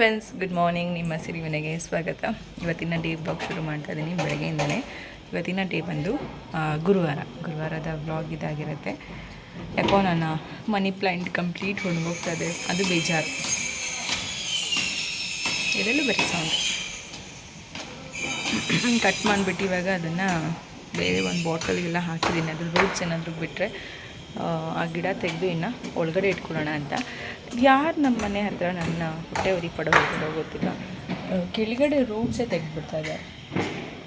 Friends good morning ನಿಮ್ಮ ಸಿರಿ ಮನೆಗೆ ಸ್ವಾಗತ. ಇವತ್ತಿನ ಡೇ ಬ್ಲಾಗ್ ಶುರು ಮಾಡ್ತಾ ಇದ್ದೀನಿ ಬೆಳಗ್ಗೆಯಿಂದಲೇ. ಇವತ್ತಿನ ಡೇ ಬಂದು ಗುರುವಾರ. ಗುರುವಾರದ ಬ್ಲಾಗ್ ಇದಾಗಿರುತ್ತೆ. ಯಾಕೋ ನನ್ನ ಮನಿ ಪ್ಲ್ಯಾಂಟ್ ಕಂಪ್ಲೀಟ್ ಇದೆ. ಅದು ಬೇಜಾರು. ಇದೆಲ್ಲೂ ಬರೀ ಸೌಂಡ್ ಕಟ್ ಮಾಡಿಬಿಟ್ಟು ಇವಾಗ ಅದನ್ನು ಬೇರೆ ಒಂದು ಬಾಟಲ್ಗೆಲ್ಲ ಹಾಕಿದ್ದೀನಿ. ಅದ್ರ ರೂಟ್ಸ್ ಏನಾದರೂ ಬಿಟ್ಟರೆ ಆ ಗಿಡ ತೆಗೆದು ಇನ್ನು ಒಳಗಡೆ ಇಟ್ಕೊಳ್ಳೋಣ ಅಂತ. ಯಾರು ನಮ್ಮ ಮನೆ ಹತ್ರ ನನ್ನ ಹೊಟ್ಟೆ ಉರಿ ಪಡೋ ಗೊತ್ತಿಲ್ಲ. ಕೆಳಗಡೆ ರೂಟ್ಸೇ ತೆಗೆದ್ಬಿಡ್ತಾ ಇದ್ದಾರೆ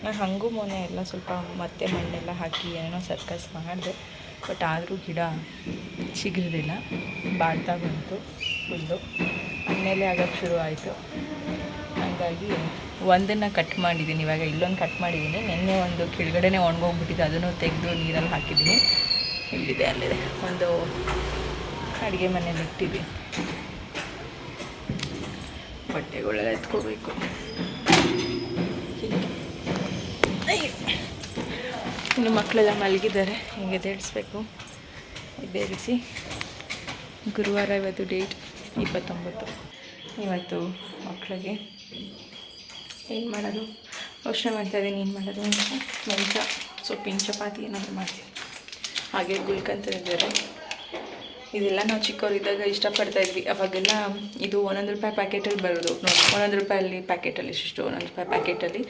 ನಾನು ಹಂಗೂ ಮೊನ್ನೆ ಎಲ್ಲ ಸ್ವಲ್ಪ ಮತ್ತೆ ಮಣ್ಣೆಲ್ಲ ಹಾಕಿ ಏನೋ ಸರ್ಕಸ್ ಮಾಡಿದೆ. ಬಟ್ ಆದರೂ ಗಿಡ ಸಿಗಿರಲಿಲ್ಲ ಬಾಡ್ತಾ ಬಂತು ಫುಲ್ಲು ಆಮೇಲೆ ಆಗೋಕ್ಕೆ ಶುರು ಆಯಿತು. ಹಾಗಾಗಿ ಒಂದನ್ನು ಕಟ್ ಮಾಡಿದ್ದೀನಿ ಇವಾಗ ಇಲ್ಲೊಂದು ಕಟ್ ಮಾಡಿದ್ದೀನಿ ನಿನ್ನೆ ಒಂದು ಕೆಳಗಡೆನೇ ಒಣಗೋಗ್ಬಿಟ್ಟಿದೆ. ಅದನ್ನು ತೆಗೆದು ನೀರಲ್ಲಿ ಹಾಕಿದ್ದೀನಿ ಇಲ್ಲಿದೆ, ಅಲ್ಲಿದೆ. ಒಂದು ಅಡುಗೆ ಮನೇಲಿ ಇಟ್ಟಿದ್ದೀನಿ ಬಟ್ಟೆಗಳೆಲ್ಲ ಎತ್ಕೋಬೇಕು. ಇನ್ನು ಮಕ್ಕಳೆಲ್ಲ ಮಲಗಿದ್ದಾರೆ, ಹಿಂಗೆ ಎದ್ದೇಳಿಸ್ಬೇಕು. ಎದ್ದೇಳಿಸಿ ಗುರುವಾರ ಇವತ್ತು ಡೇಟ್ ಇಪ್ಪತ್ತೊಂಬತ್ತು. ಇವತ್ತು ಮಕ್ಕಳಿಗೆ ಏನು ಮಾಡೋದು? ಯೋಚನೆ ಮಾಡ್ತಾ ಇದ್ದೀನಿ, ಏನು ಮಾಡೋದು ಅಂತ. ಮೆಂತ ಸೊಪ್ಪಿನ ಚಪಾತಿ ಏನಾದರೂ ಮಾಡ್ತೀನಿ. ಹಾಗೆ ಗುಲ್ಕಂತಿದ್ದಾರೆ ಇದೆಲ್ಲ ನಾವು ಚಿಕ್ಕವರಿದ್ದಾಗ ಇಷ್ಟಪಡ್ತಾ ಇದ್ವಿ. ಅವಾಗೆಲ್ಲ ಇದು ಒಂದೊಂದು ರೂಪಾಯಿ ಪ್ಯಾಕೆಟಲ್ಲಿ ಬರೋದು. ನೋಡಿ, ಒಂದೊಂದು ರೂಪಾಯಲ್ಲಿ ಪ್ಯಾಕೆಟಲ್ಲಿ ಇಷ್ಟು ಒಂದೊಂದು ರೂಪಾಯಿ ಪ್ಯಾಕೆಟಲ್ಲಿ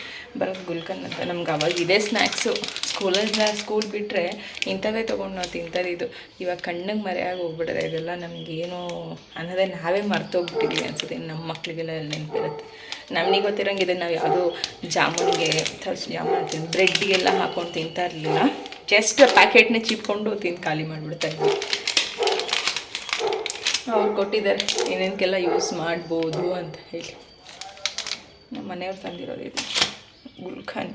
ಬರೋದು ಗುಲ್ಕನ್ ಅಂತ. ನಮ್ಗೆ ಅವಾಗ ಇದೇ ಸ್ನ್ಯಾಕ್ಸು ಸ್ಕೂಲಲ್ಲಿ ಸ್ಕೂಲ್ ಬಿಟ್ಟರೆ ಇಂಥವೇ ತೊಗೊಂಡು ನಾವು ತಿಂತದಿದ್ದು ಇವಾಗ ಕಣ್ಣಿಗೆ ಮರೆಯಾಗಿ ಹೋಗ್ಬಿಟ್ಟಿದೆ ಇದೆಲ್ಲ ನಮಗೇನು ಅನ್ನೋದೇ ನಾವೇ ಮರ್ತೋಗ್ಬಿಟ್ಟಿದ್ದೀವಿ ಅನ್ಸುತ್ತೆ. ನಮ್ಮ ಮಕ್ಕಳಿಗೆಲ್ಲ ನೆನಪಿರುತ್ತೆ. ನಮಗೆ ಗೊತ್ತಿರೋಂಗಿದೆ ನಾವು ಯಾವುದೋ ಜಾಮೂನ್ಗೆ ಜಾಮೂನ್ ಬ್ರೆಡ್ಗೆಲ್ಲ ಹಾಕೊಂಡು ತಿಂತಾ ಇರಲಿಲ್ಲ. ಜಸ್ಟ್ ಪ್ಯಾಕೆಟ್ನೇ ಚಿಪ್ಕೊಂಡು ತಿಂದು ಖಾಲಿ ಮಾಡಿಬಿಡ್ತಾ ಇದ್ವಿ. ಅವ್ರು ಕೊಟ್ಟಿದ್ದಾರೆ. ಏನೇನಕ್ಕೆಲ್ಲ ಯೂಸ್ ಮಾಡ್ಬೋದು ಅಂತ ಹೇಳಿ. ನಮ್ಮ ಮನೆಯವ್ರು ತಂದಿರೋದು ಇದು. ಗುಲ್ಖಾನ್.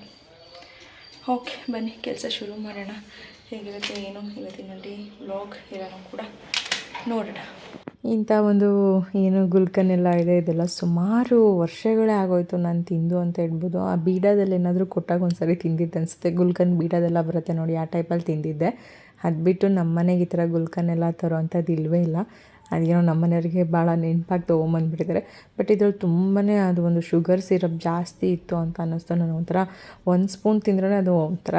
ಓಕೆ ಬನ್ನಿ, ಕೆಲಸ ಶುರು ಮಾಡೋಣ. ಹೇಗಿರುತ್ತೆ, ಏನು? ಇವತ್ತಿನ ಡೇ ವ್ಲಾಗ್ ಎಲ್ಲನೂ ಕೂಡ. ನೋಡೋಣ. ಇಂಥ ಒಂದು, ಏನು ಗುಲ್ಕನ್ ಎಲ್ಲ ಇದೆ. ಇದೆಲ್ಲ ಸುಮಾರು ವರ್ಷಗಳೇ ಆಗೋಯ್ತು ನಾನು ತಿಂದು ಅಂತ ಹೇಳ್ಬೋದು. ಆ ಬೀಡಾದಲ್ಲಿ ಏನಾದರೂ ಕೊಟ್ಟಾಗ ಒಂದು ಸರಿ ತಿಂದಿದ್ದೆ ಅನಿಸುತ್ತೆ. ಗುಲ್ಕನ್ ಬೀಡಾದೆಲ್ಲ ಬರುತ್ತೆ ನೋಡಿ, ಆ ಟೈಪಲ್ಲಿ ತಿಂದಿದ್ದೆ. ಅದು ಬಿಟ್ಟು ನಮ್ಮ ಮನೆಗೆ ಈ ಥರ ಗುಲ್ಕನ್ ಎಲ್ಲ ತರೋ ಅಂಥದ್ದು ಇಲ್ಲವೇ ಇಲ್ಲ. ಅದೇನೋ ನಮ್ಮ ಮನೆಯವ್ರಿಗೆ ಭಾಳ ನೆನಪಾಗಿ ತೊಗೊಂಬಂದ್ಬಿಟ್ಟಿದ್ದಾರೆ. ಬಟ್ ಇದ್ರಲ್ಲಿ ತುಂಬಾ ಅದು ಒಂದು ಶುಗರ್ ಸಿರಪ್ ಜಾಸ್ತಿ ಇತ್ತು ಅಂತ ಅನ್ನಿಸ್ತು ನಾನು ಒಂಥರ ಒಂದು ಸ್ಪೂನ್ ತಿಂದ್ರೆ ಅದು ಒಂಥರ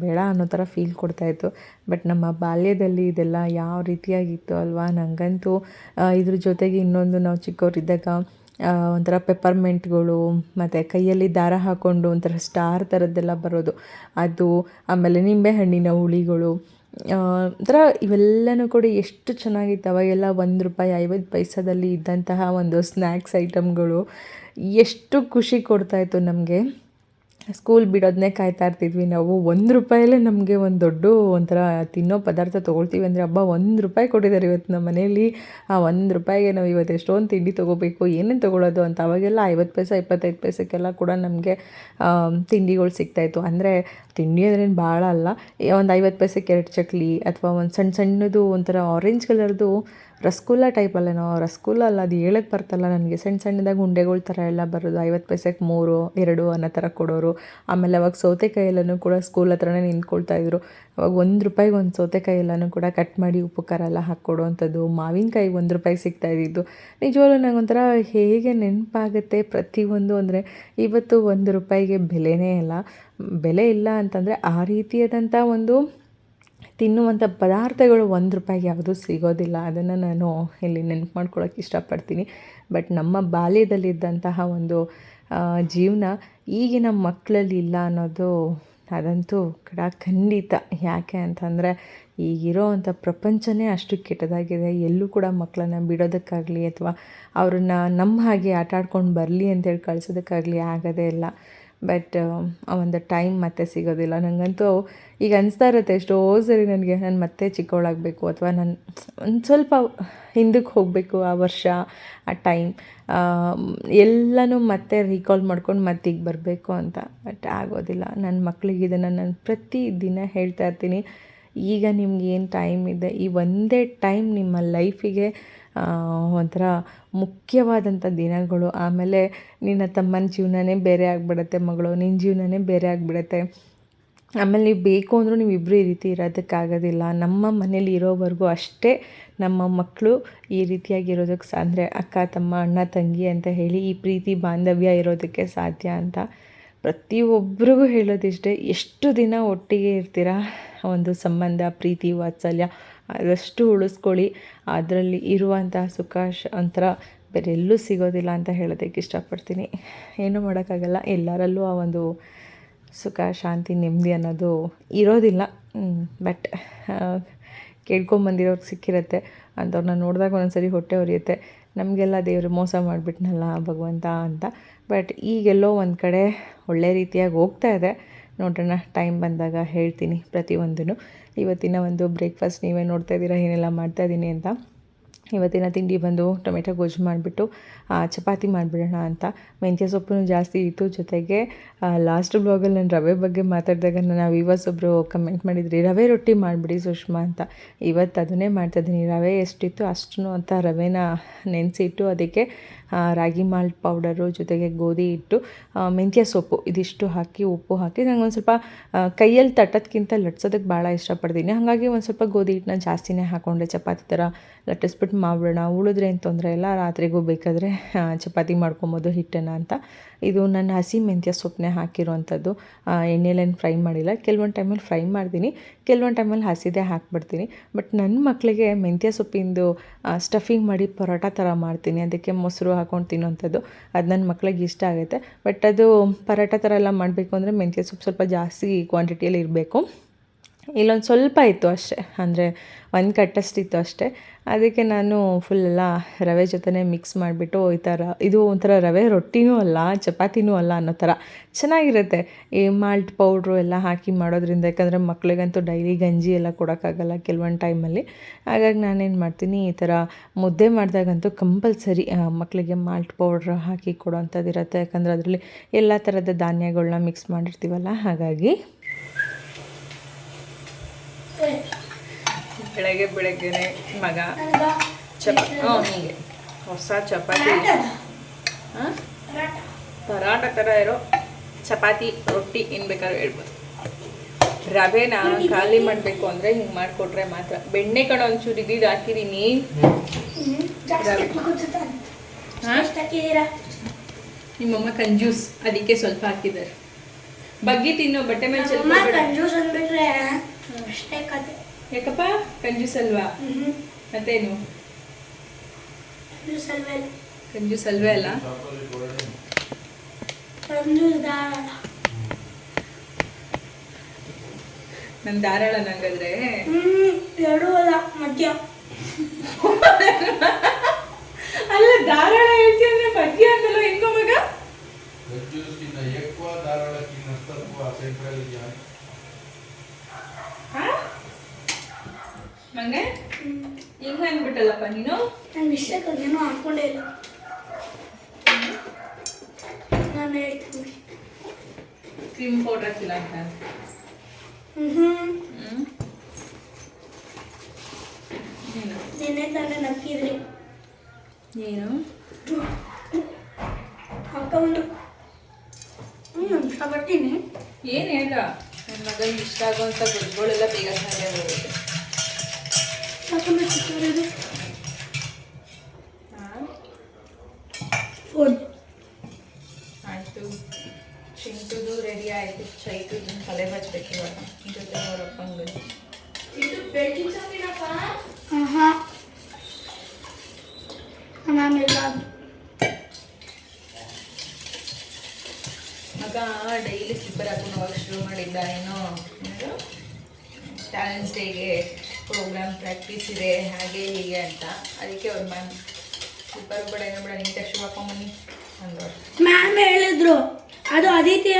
ಬೇಡ ಅನ್ನೋ ಥರ ಫೀಲ್ ಕೊಡ್ತಾಯಿತ್ತು ಬಟ್ ನಮ್ಮ ಬಾಲ್ಯದಲ್ಲಿ ಇದೆಲ್ಲ ಯಾವ ರೀತಿಯಾಗಿತ್ತು ಅಲ್ವಾ? ನನಗಂತೂ ಇದ್ರ ಜೊತೆಗೆ ಇನ್ನೊಂದು ನಾವು ಚಿಕ್ಕವರಿದ್ದಾಗ ಒಂಥರ ಪೆಪ್ಪರ್ಮೆಂಟ್ಗಳು ಮತ್ತು ಕೈಯಲ್ಲಿ ದಾರ ಹಾಕ್ಕೊಂಡು ಒಂಥರ ಸ್ಟಾರ್ ಥರದ್ದೆಲ್ಲ ಬರೋದು. ಅದು, ಆಮೇಲೆ ನಿಂಬೆಹಣ್ಣಿನ ಹುಳಿಗಳು ಒಂಥರ ಇವೆಲ್ಲನೂ ಕೂಡ ಎಷ್ಟು ಚೆನ್ನಾಗಿತ್ತು. ಅವಾಗೆಲ್ಲ ಒಂದು ರೂಪಾಯಿ, ಐವತ್ತು ಪೈಸಾದಲ್ಲಿ ಇದ್ದಂತಹ ಒಂದು ಸ್ನ್ಯಾಕ್ಸ್ ಐಟಮ್ಗಳು ಎಷ್ಟು ಖುಷಿ ಕೊಡ್ತಾಯಿತ್ತು ನಮಗೆ. ಸ್ಕೂಲ್ ಬಿಡೋದನ್ನೇ ಕಾಯ್ತಾ ಇರ್ತಿದ್ವಿ ನಾವು. ಒಂದು ರೂಪಾಯಲ್ಲೇ ನಮಗೆ ಒಂದು ದೊಡ್ಡ ಒಂಥರ ತಿನ್ನೋ ಪದಾರ್ಥ ತೊಗೊಳ್ತೀವಿ ಅಂದರೆ ಹಬ್ಬ ಒಂದು ರೂಪಾಯಿ ಕೊಟ್ಟಿದ್ದಾರೆ ಇವತ್ತು ನಮ್ಮ ಮನೆಯಲ್ಲಿ. ಆ ಒಂದು ರೂಪಾಯಿಗೆ ನಾವು ಇವತ್ತು ಎಷ್ಟೊಂದು ತಿಂಡಿ ತೊಗೋಬೇಕು, ಏನೇನು ತೊಗೊಳೋದು? ಅಂತ ಅವಾಗೆಲ್ಲ ಐವತ್ತು ಪೈಸೆ, ಇಪ್ಪತ್ತೈದು ಪೈಸೆಗೆಲ್ಲ ಕೂಡ ನಮಗೆ ತಿಂಡಿಗಳು ಸಿಗ್ತಾಯಿತ್ತು ಅಂದರೆ ತಿಂಡಿ ಅಂದ್ರೇನು ಭಾಳ ಅಲ್ಲ. ಒಂದು ಐವತ್ತು ಪೈಸೆಗೆ ಎರಡು ಚಕ್ಲಿ, ಅಥವಾ ಒಂದು ಸಣ್ಣ ಸಣ್ಣದು ಒಂಥರ ಆರೆಂಜ್ ಕಲರ್ದು ರಸಗುಲ್ಲ ಟೈಪಲ್ಲೇನೋ ರಸಗುಲ್ಲ ಅಲ್ಲ, ಅದು ಹೇಳಕ್ಕೆ ಬರ್ತಲ್ಲ ನನಗೆ. ಸಣ್ಣ ಸಣ್ಣದಾಗ ಉಂಡೆಗಳ ಥರ ಎಲ್ಲ ಬರೋದು. ಐವತ್ತು ಪೈಸೆಗೆ ಮೂರು, ಎರಡು ಅನ್ನೋ ಥರ ಕೊಡೋರು. ಆಮೇಲೆ ಅವಾಗ ಸೌತೆಕಾಯಿ ಎಲ್ಲನೂ ಕೂಡ ಸ್ಕೂಲ್ ಹತ್ರನೇ ನಿಂತ್ಕೊಳ್ತಾ ಇದ್ರು. ಅವಾಗ ಒಂದು ರೂಪಾಯಿಗೆ ಒಂದು ಸೌತೆಕಾಯಿ ಎಲ್ಲನೂ ಕೂಡ ಕಟ್ ಮಾಡಿ ಉಪ್ಪು ಖಾರ ಎಲ್ಲ ಹಾಕ್ಕೊಡುವಂಥದ್ದು ಮಾವಿನಕಾಯಿ ಒಂದು ರೂಪಾಯಿಗೆ ಸಿಗ್ತಾ ಇದ್ದಿದ್ದು. ನಿಜವಾಗ್ಲೂ ನಂಗೆ ಒಂಥರ ಹೇಗೆ ನೆನಪಾಗುತ್ತೆ ಪ್ರತಿಯೊಂದು ಅಂದರೆ ಇವತ್ತು ಒಂದು ರೂಪಾಯಿಗೆ ಬೆಲೆನೇ ಇಲ್ಲ. ಬೆಲೆ ಇಲ್ಲ ಅಂತಂದರೆ ಆ ರೀತಿಯಾದಂಥ ಒಂದು ತಿನ್ನುವಂಥ ಪದಾರ್ಥಗಳು ಒಂದು ರೂಪಾಯಿಗೆ ಯಾವುದೂ ಸಿಗೋದಿಲ್ಲ. ಅದನ್ನು ನಾನು ಇಲ್ಲಿ ನೆನ್ಪು ಮಾಡ್ಕೊಳಕ್ಕೆ ಇಷ್ಟಪಡ್ತೀನಿ. ಬಟ್ ನಮ್ಮ ಬಾಲ್ಯದಲ್ಲಿದ್ದಂತಹ ಒಂದು ಜೀವನ ಈಗಿನ ಮಕ್ಕಳಲ್ಲಿ ಇಲ್ಲ ಅನ್ನೋದು ಅದಂತೂ ಕಡ ಖಂಡಿತ. ಯಾಕೆ ಅಂತಂದರೆ ಈಗಿರೋ ಅಂಥ ಪ್ರಪಂಚನೇ ಅಷ್ಟು ಕೆಟ್ಟದಾಗಿದೆ. ಎಲ್ಲೂ ಕೂಡ ಮಕ್ಕಳನ್ನ ಬಿಡೋದಕ್ಕಾಗಲಿ ಅಥವಾ ಅವ್ರನ್ನ ನಮ್ಮ ಹಾಗೆ ಆಟಾಡ್ಕೊಂಡು ಬರಲಿ ಅಂತೇಳಿ ಕಳಿಸೋದಕ್ಕಾಗಲಿ ಆಗೋದೇ ಇಲ್ಲ. ಬಟ್ ಆ ಒಂದು ಟೈಮ್ ಮತ್ತೆ ಸಿಗೋದಿಲ್ಲ. ನನಗಂತೂ ಈಗ ಅನಿಸ್ತಾ ಇರುತ್ತೆ, ಎಷ್ಟೋ ಸರಿ ನನಗೆ ನಾನು ಮತ್ತೆ ಚಿಕ್ಕವಳಾಗಬೇಕು ಅಥವಾ ನಾನು ಒಂದು ಸ್ವಲ್ಪ ಹಿಂದಕ್ಕೆ ಹೋಗಬೇಕು ಆ ವರ್ಷ, ಆ ಟೈಮ್ ಎಲ್ಲನೂ ಮತ್ತೆ ರೀಕಾಲ್ ಮಾಡ್ಕೊಂಡು ಮತ್ತೆ ಈಗ ಬರಬೇಕು ಅಂತ. ಬಟ್ ಆಗೋದಿಲ್ಲ. ನನ್ನ ಮಕ್ಕಳಿಗೆ ಇದನ್ನು ನಾನು ಪ್ರತಿ ದಿನ ಹೇಳ್ತಾ ಇರ್ತೀನಿ. ಈಗ ನಿಮ್ಗೆ ಏನು ಟೈಮ್ ಇದೆ? ಈ ಒಂದೇ ಟೈಮ್ ನಿಮ್ಮ ಲೈಫಿಗೆ ಒಂಥರ ಮುಖ್ಯವಾದಂಥ ದಿನಗಳು. ಆಮೇಲೆ ನಿನ್ನ ತಮ್ಮನ ಜೀವನನೇ ಬೇರೆ ಆಗಿಬಿಡತ್ತೆ ಮಗಳು, ನಿನ್ನ ಜೀವನನೇ ಬೇರೆ ಆಗಿಬಿಡತ್ತೆ. ಆಮೇಲೆ ನೀವು ಬೇಕು ಅಂದರೂ ನೀವು ಇಬ್ಬರು ಈ ರೀತಿ ಇರೋದಕ್ಕಾಗೋದಿಲ್ಲ. ನಮ್ಮ ಮನೇಲಿ ಇರೋವರೆಗೂ ಅಷ್ಟೇ ನಮ್ಮ ಮಕ್ಕಳು ಈ ರೀತಿಯಾಗಿ ಇರೋದಕ್ಕೆ ಸಾ, ಅಂದರೆ ಅಕ್ಕ, ತಮ್ಮ, ಅಣ್ಣ, ತಂಗಿ ಅಂತ ಹೇಳಿ ಈ ಪ್ರೀತಿ, ಬಾಂಧವ್ಯ ಇರೋದಕ್ಕೆ ಸಾಧ್ಯ ಅಂತ ಪ್ರತಿಯೊಬ್ಬರಿಗೂ ಹೇಳೋದಿಷ್ಟೇ. ಎಷ್ಟು ದಿನ ಒಟ್ಟಿಗೆ ಇರ್ತೀರಾ? ಒಂದು ಸಂಬಂಧ, ಪ್ರೀತಿ, ವಾತ್ಸಲ್ಯ ಆದಷ್ಟು ಉಳಿಸ್ಕೊಳ್ಳಿ. ಅದರಲ್ಲಿ ಇರುವಂಥ ಸುಖ ಒಂಥರ ಬೇರೆ ಎಲ್ಲೂ ಸಿಗೋದಿಲ್ಲ ಅಂತ ಹೇಳೋದಕ್ಕೆ ಇಷ್ಟಪಡ್ತೀನಿ. ಏನೂ ಮಾಡೋಕ್ಕಾಗಲ್ಲ. ಎಲ್ಲರಲ್ಲೂ ಆ ಒಂದು ಸುಖ, ಶಾಂತಿ, ನೆಮ್ಮದಿ ಅನ್ನೋದು ಇರೋದಿಲ್ಲ. ಬಟ್ ಕೇಳ್ಕೊಂಬಂದಿರೋರ್ಗೆ ಸಿಕ್ಕಿರತ್ತೆ. ಅಂಥವ್ರನ್ನ ನೋಡಿದಾಗ ಒಂದೊಂದ್ಸರಿ ಹೊಟ್ಟೆ ಉರಿಯುತ್ತೆ. ನಮಗೆಲ್ಲ ದೇವರು ಮೋಸ ಮಾಡಿಬಿಟ್ನಲ್ಲ ಭಗವಂತ ಅಂತ. ಬಟ್ ಈಗೆಲ್ಲೋ ಒಂದು ಕಡೆ ಒಳ್ಳೆ ರೀತಿಯಾಗಿ ಹೋಗ್ತಾ ಇದೆ. ನೋಡೋಣ ಟೈಮ್ ಬಂದಾಗ ಹೇಳ್ತೀನಿ ಪ್ರತಿಯೊಂದೂ ಇವತ್ತಿನ ಒಂದು ಬ್ರೇಕ್ಫಾಸ್ಟ್ ನೀವೇ ನೋಡ್ತಾ ಇದ್ದೀರಾ, ಏನೆಲ್ಲ ಮಾಡ್ತಾಯಿದ್ದೀನಿ ಅಂತ. ಇವತ್ತಿನ ತಿಂಡಿ ಬಂದು ಟೊಮೆಟೊ ಗೊಜ್ಜು ಮಾಡಿಬಿಟ್ಟು ಚಪಾತಿ ಮಾಡಿಬಿಡೋಣ ಅಂತ. ಮೆಂತ್ಯ ಸೊಪ್ಪು ಜಾಸ್ತಿ ಇತ್ತು. ಜೊತೆಗೆ ಲಾಸ್ಟ್ ಬ್ಲಾಗಲ್ಲಿ ನಾನು ರವೆ ಬಗ್ಗೆ ಮಾತಾಡಿದಾಗ ನನ್ನ ವಿವರ್ಸ್ ಒಬ್ಬರು ಕಮೆಂಟ್ ಮಾಡಿದ್ರಿ, ರವೆ ರೊಟ್ಟಿ ಮಾಡಿಬಿಡಿ ಸುಷ್ಮಾ ಅಂತ. ಇವತ್ತು ಅದನ್ನೇ ಮಾಡ್ತಾಯಿದ್ದೀನಿ ರವೆ ಎಷ್ಟಿತ್ತು ಅಷ್ಟು ಅಂತ ರವೆನ ನೆನೆಸಿಟ್ಟು, ಅದಕ್ಕೆ ರಾಗಿ ಮಾಲ್ಟ್ ಪೌಡರು ಜೊತೆಗೆ ಗೋಧಿ ಹಿಟ್ಟು ಮೆಂತ್ಯ ಸೊಪ್ಪು, ಇದಿಷ್ಟು ಹಾಕಿ, ಉಪ್ಪು ಹಾಕಿ, ನಂಗೆ ಒಂದು ಸ್ವಲ್ಪ ಕೈಯಲ್ಲಿ ತಟ್ಟೋದ್ಕಿಂತ ಲಟ್ಸೋದಕ್ಕೆ ಭಾಳ ಇಷ್ಟಪಡ್ತೀನಿ. ಹಾಗಾಗಿ ಒಂದು ಸ್ವಲ್ಪ ಗೋಧಿ ಹಿಟ್ಟನ್ನ ಜಾಸ್ತಿನೇ ಹಾಕ್ಕೊಂಡೆ ಚಪಾತಿ ಥರ ಲಟ್ಟಿಸ್ಬಿಟ್ಟು ಮಾಡ್ಬಿಡೋಣ ಉಳಿದ್ರೆ ಏನು ತೊಂದರೆ ಇಲ್ಲ, ರಾತ್ರಿಗೂ ಬೇಕಾದರೆ ಚಪಾತಿ ಮಾಡ್ಕೊಬೋದು ಹಿಟ್ಟನ್ನು ಅಂತ. ಇದು ನನ್ನ ಹಸಿ ಮೆಂತ್ಯ ಸೊಪ್ಪನ್ನೇ ಹಾಕಿರುವಂಥದ್ದು ಎಣ್ಣೆಲೇನು ಫ್ರೈ ಮಾಡಿಲ್ಲ, ಕೆಲವೊಂದು ಟೈಮಲ್ಲಿ ಫ್ರೈ ಮಾಡ್ತೀನಿ, ಕೆಲವೊಂದು ಟೈಮಲ್ಲಿ ಹಸಿದೆ ಹಾಕ್ಬಿಡ್ತೀನಿ. ಬಟ್ ನನ್ನ ಮಕ್ಕಳಿಗೆ ಮೆಂತ್ಯ ಸೊಪ್ಪಿಂದು ಸ್ಟಫಿಂಗ್ ಮಾಡಿ ಪರೋಟ ಥರ ಮಾಡ್ತೀನಿ, ಅದಕ್ಕೆ ಮೊಸರು ಹಾಕ್ಕೊಂಡು ತಿನ್ನುವಂಥದ್ದು ಅದು ನನ್ನ ಮಕ್ಳಿಗೆ ಇಷ್ಟ ಆಗುತ್ತೆ ಬಟ್ ಅದು ಪರೋಟ ಥರ ಎಲ್ಲ ಮಾಡಬೇಕು ಅಂದರೆ ಮೆಂತ್ಯ ಸೊಪ್ಪು ಸ್ವಲ್ಪ ಜಾಸ್ತಿ ಕ್ವಾಂಟಿಟಿಯಲ್ಲಿ ಇರಬೇಕು. ಇಲ್ಲೊಂದು ಸ್ವಲ್ಪ ಇತ್ತು ಅಷ್ಟೇ, ಅಂದರೆ ಒಂದು ಕಟ್ಟಷ್ಟಿತ್ತು ಅಷ್ಟೇ. ಅದಕ್ಕೆ ನಾನು ಫುಲ್ ಎಲ್ಲ ರವೆ ಜೊತೆನೇ ಮಿಕ್ಸ್ ಮಾಡಿಬಿಟ್ಟು ಈ ಥರ ಇದು ಒಂಥರ ರವೆ ರೊಟ್ಟಿನೂ ಅಲ್ಲ, ಚಪಾತಿನೂ ಅಲ್ಲ ಅನ್ನೋ ಥರ ಚೆನ್ನಾಗಿರುತ್ತೆ. ಈ ಮಾಲ್ಟ್ ಪೌಡ್ರು ಎಲ್ಲ ಹಾಕಿ ಮಾಡೋದ್ರಿಂದ, ಯಾಕಂದರೆ ಮಕ್ಳಿಗಂತೂ ಡೈಲಿ ಗಂಜಿ ಎಲ್ಲ ಕೊಡೋಕ್ಕಾಗಲ್ಲ ಕೆಲವೊಂದು ಟೈಮಲ್ಲಿ ಹಾಗಾಗಿ ನಾನೇನು ಮಾಡ್ತೀನಿ, ಈ ಥರ ಮುದ್ದೆ ಮಾಡಿದಾಗಂತೂ ಕಂಪಲ್ಸರಿ ಮಕ್ಕಳಿಗೆ ಮಾಲ್ಟ್ ಪೌಡ್ರ್ ಹಾಕಿ ಕೊಡೋವಂಥದ್ದು ಇರುತ್ತೆ ಯಾಕಂದರೆ ಅದರಲ್ಲಿ ಎಲ್ಲ ಥರದ ಧಾನ್ಯಗಳನ್ನ ಮಿಕ್ಸ್ ಮಾಡಿರ್ತೀವಲ್ಲ, ಹಾಗಾಗಿ ಬೆಳಗ್ಗೆ ಬೆಳಗ್ಗೆನೆ ಮಗ ಚಪಾತಿ ಹೀಗೆ. ಹೊಸ ಚಪಾತಿ. ಪರಾಟ ಥರ ಇರೋ ಚಪಾತಿ, ರೊಟ್ಟಿ ಏನು ಬೇಕಾದ್ರೂ ಹೇಳ್ಬೋದು. ರವೆನ ಖಾಲಿ ಮಾಡಬೇಕು ಅಂದರೆ ಹಿಂಗೆ ಮಾಡಿಕೊಟ್ರೆ ಮಾತ್ರ. ಬೆಣ್ಣೆ ಕಡೆ ಒಂಚೂರು ಇದ್ದಿದ್ದು ಹಾಕಿದ್ದೀನಿ ನಿಮ್ಮಮ್ಮ ಕಂಜೂಸ್, ಅದಕ್ಕೆ ಸ್ವಲ್ಪ ಹಾಕಿದ್ದಾರೆ. ಬಗ್ಗಿ ತಿನ್ನೋ ಬಟ್ಟೆ ಮೇಲೆ ಅಷ್ಟೇ ಕತೆ ಯಾಕಪ್ಪ ಕಂಜೂಸ್ ಅಲ್ವಾ ಮತ್ತೇನು? ಕಂಜೂಸ್ ಅಲ್ವೇ ಅಲ್ಲ ಕಂಜೂಸ್ ಧಾರಾಳ ನನ್ ಧಾರಾಳ ನಂಗಾದ್ರೆ ಎರಡು ಅಲ್ಲ ಮಧ್ಯ. ಅಲ್ಲ ಧಾರಾಳ ಹೇಳ್ತೀಯ ಅಂದ್ರೆ ಮಧ್ಯ ಅನ್ನಲ್ಲ ಹೆಂಗೋ ಮಗ? ಕಂಜೂಸ್ಗಿಂತ ಎಕ್ವ ಧಾರಾಳಕ್ಕಿಂತ ಸತ್ವ ಸೆಂಟ್ರಲ್ ಮಂಗೆ? ಹಿಂಗ ಅಂದ್ಬಿಟ್ಟಲ್ಲಪ್ಪ ನೀನು? ನನ್ನ ಇಷ್ಟಕ್ಕೆ ಅದೇನೋ ಹಾಕೊಂಡೇ ಇಲ್ಲ. ನಾನು ಹೇಳ್ತೀನಿ. ಕ್ರೀಮ್ ಪೌಡರ್ ಹಾಕಿಲ್ಲ ಅಂತ? ನಿನ್ನೆ ತಾನೇ ನಕ್ಕಿದ್ರಿ. ಏನು ಹಾಕೊಂಡು ಹ್ಞೂ ಇಷ್ಟಪಡ್ತೀನಿ ಏನು ಹೇಳ ನನ್ನ ಮಗನಿಗೆ ಇಷ್ಟ ಆಗುವಂಥ ಗೊಜ್ಜುಗಳೆಲ್ಲ ಬೇಗ ಖಾಲಿ ಹೋಗುತ್ತೆ ಹಾಕೊಂಡು ಚಿಕ್ಕವರಿದು ಫೋನ್ ಆಯಿತು ಚಿಂಟುದು ರೆಡಿ ಆಯಿತು ಚೈತುದು ತಲೆ ಬಚ್ಚಬೇಕು ಇವಾಗ ಜೊತೆ ಅವರಪ್ಪಂಗೆ ಹಾಂ ಹಾಂ ಆಮೇಲೆ ಮಗ ಡೈಲಿ ಸ್ಲಿಪ್ಪರ್ ಹಾಕೊಂಡು ಹೋಗಕ್ಕೆ ಶುರು ಮಾಡಿದ್ದ ಏನೋ ಟ್ಯಾಲೆಂಟ್ಸ್ ಡೇಗೆ ಪ್ರೋಗ್ರಾಮ್ ಪ್ರಾಕ್ಟೀಸ್ ಇದೆ ಹಾಗೆ ಹೀಗೆ ಅಂತ ಅದಕ್ಕೆ ಅವ್ರ ಮ್ಯಾಮ್ ಬೇಡ ಏನೋ ಮ್ಯಾಮ್ ಹೇಳಿದ್ರು ಅದು ಅದಿತಿ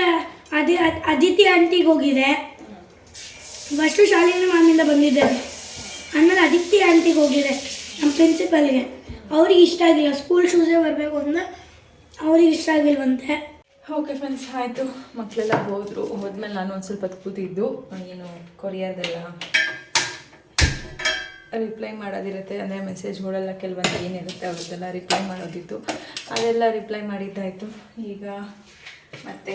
ಅದಿ ಅದಿತಿ ಆಂಟಿಗೆ ಹೋಗಿದೆ. ಫಸ್ಟು ಶಾಲಿನಿ ಮ್ಯಾಮಿಂದ ಬಂದಿದ್ದೆ ಆಮೇಲೆ ಅದಿತಿ ಆಂಟಿಗೆ ಹೋಗಿದೆ ನಮ್ಮ ಪ್ರಿನ್ಸಿಪಲ್ಗೆ ಅವ್ರಿಗೆ ಇಷ್ಟ ಆಗಿಲ್ಲ ಸ್ಕೂಲ್ ಶೂಸೇ ಬರಬೇಕು ಅಂತ ಅವ್ರಿಗೆ ಇಷ್ಟ ಆಗಿಲ್ವಂತೆ. ಓಕೆ ಫ್ರೆಂಡ್ಸ್ ಆಯಿತು. ಮಕ್ಕಳೆಲ್ಲ ಹೋದರು. ಹೋದ್ಮೇಲೆ ನಾನು ಒಂದು ಸ್ವಲ್ಪ ಕೂತಿದ್ದು. ಏನು ಕೊರಿಯರ್ದೆಲ್ಲ ರಿಪ್ಲೈ ಮಾಡೋದಿರುತ್ತೆ. ಅಂದರೆ ಮೆಸೇಜ್ಗಳೆಲ್ಲ ಕೆಲವೊಂದು ಏನಿರುತ್ತೆ ಅವ್ರದ್ದೆಲ್ಲ ರಿಪ್ಲೈ ಮಾಡೋದಿತ್ತು. ಅದೆಲ್ಲ ರಿಪ್ಲೈ ಮಾಡಿದ್ದಾಯಿತು ಈಗ ಮತ್ತೆ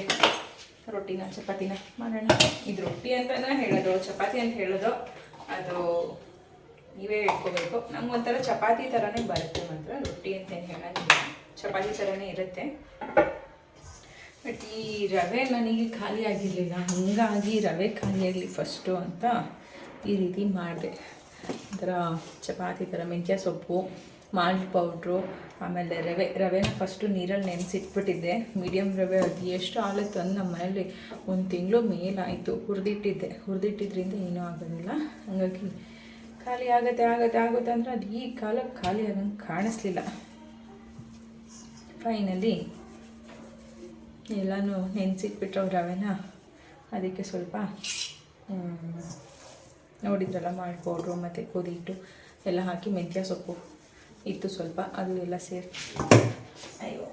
ರೊಟ್ಟಿನ ಚಪಾತಿನ ಮಾಡೋಣ. ಇದು ರೊಟ್ಟಿ ಅಂತಲೇ ಹೇಳೋದು, ಚಪಾತಿ ಅಂತ ಹೇಳೋದು. ಅದು ನೀವೇ ಇಟ್ಕೋಬೇಕು ನಮ್ಗೆ ಒಂಥರ ಚಪಾತಿ ಥರನೇ ಬರುತ್ತೆ ಮಾತ್ರ. ರೊಟ್ಟಿ ಅಂತ ಏನು ಹೇಳೋದಿಲ್ಲ ಚಪಾತಿ ಥರನೇ ಇರುತ್ತೆ. ಬಟ್ ಈ ರವೆ ನನಗೆ ಖಾಲಿ ಆಗಿರಲಿಲ್ಲ. ಹಾಗಾಗಿ ರವೆ ಖಾಲಿ ಆಗಲಿ ಫಸ್ಟು ಅಂತ ಈ ರೀತಿ ಮಾಡಿದೆ. ಒಂಥರ ಚಪಾತಿ ಥರ, ಮೆಂತ್ಯ ಸೊಪ್ಪು, ಮಾಲ್ಟ್ ಪೌಡ್ರು, ಆಮೇಲೆ ರವೆ, ರವೆನ ಫಸ್ಟು ನೀರಲ್ಲಿ ನೆನೆಸಿಟ್ಬಿಟ್ಟಿದ್ದೆ. ಮೀಡಿಯಮ್ ರವೆ ಅದು ಎಷ್ಟು ಆಗುತ್ತೆ ತಂದು ನಮ್ಮ ಮನೇಲಿ ಒಂದು ತಿಂಗಳು ಮೇಲಾಯಿತು. ಹುರಿದಿಟ್ಟಿದ್ದೆ. ಹುರಿದಿಟ್ಟಿದ್ರಿಂದ ಏನೂ ಆಗೋದಿಲ್ಲ. ಹಾಗಾಗಿ ಖಾಲಿ ಆಗುತ್ತೆ ಆಗುತ್ತೆ ಆಗುತ್ತೆ ಅಂದರೆ ಅದು ಈ ಕಾಲಕ್ಕೆ ಖಾಲಿ ಆಗಂಗೆ ಕಾಣಿಸ್ಲಿಲ್ಲ. ಫೈನಲಿ ಎಲ್ಲನೂ ನೆನೆಸಿಟ್ಬಿಟ್ರೆ ರವೆನ. ಅದಕ್ಕೆ ಸ್ವಲ್ಪ ನೋಡಿದ್ರಲ್ಲ ಮಾಡಿ ಪೌಡ್ರು ಮತ್ತು ಗೋಧಿ ಹಿಟ್ಟು ಎಲ್ಲ ಹಾಕಿ ಮೆಂತ್ಯ ಸೊಪ್ಪು ಇತ್ತು ಸ್ವಲ್ಪ ಅದು ಎಲ್ಲ ಸೇರಿ, ಅಯ್ಯೋ,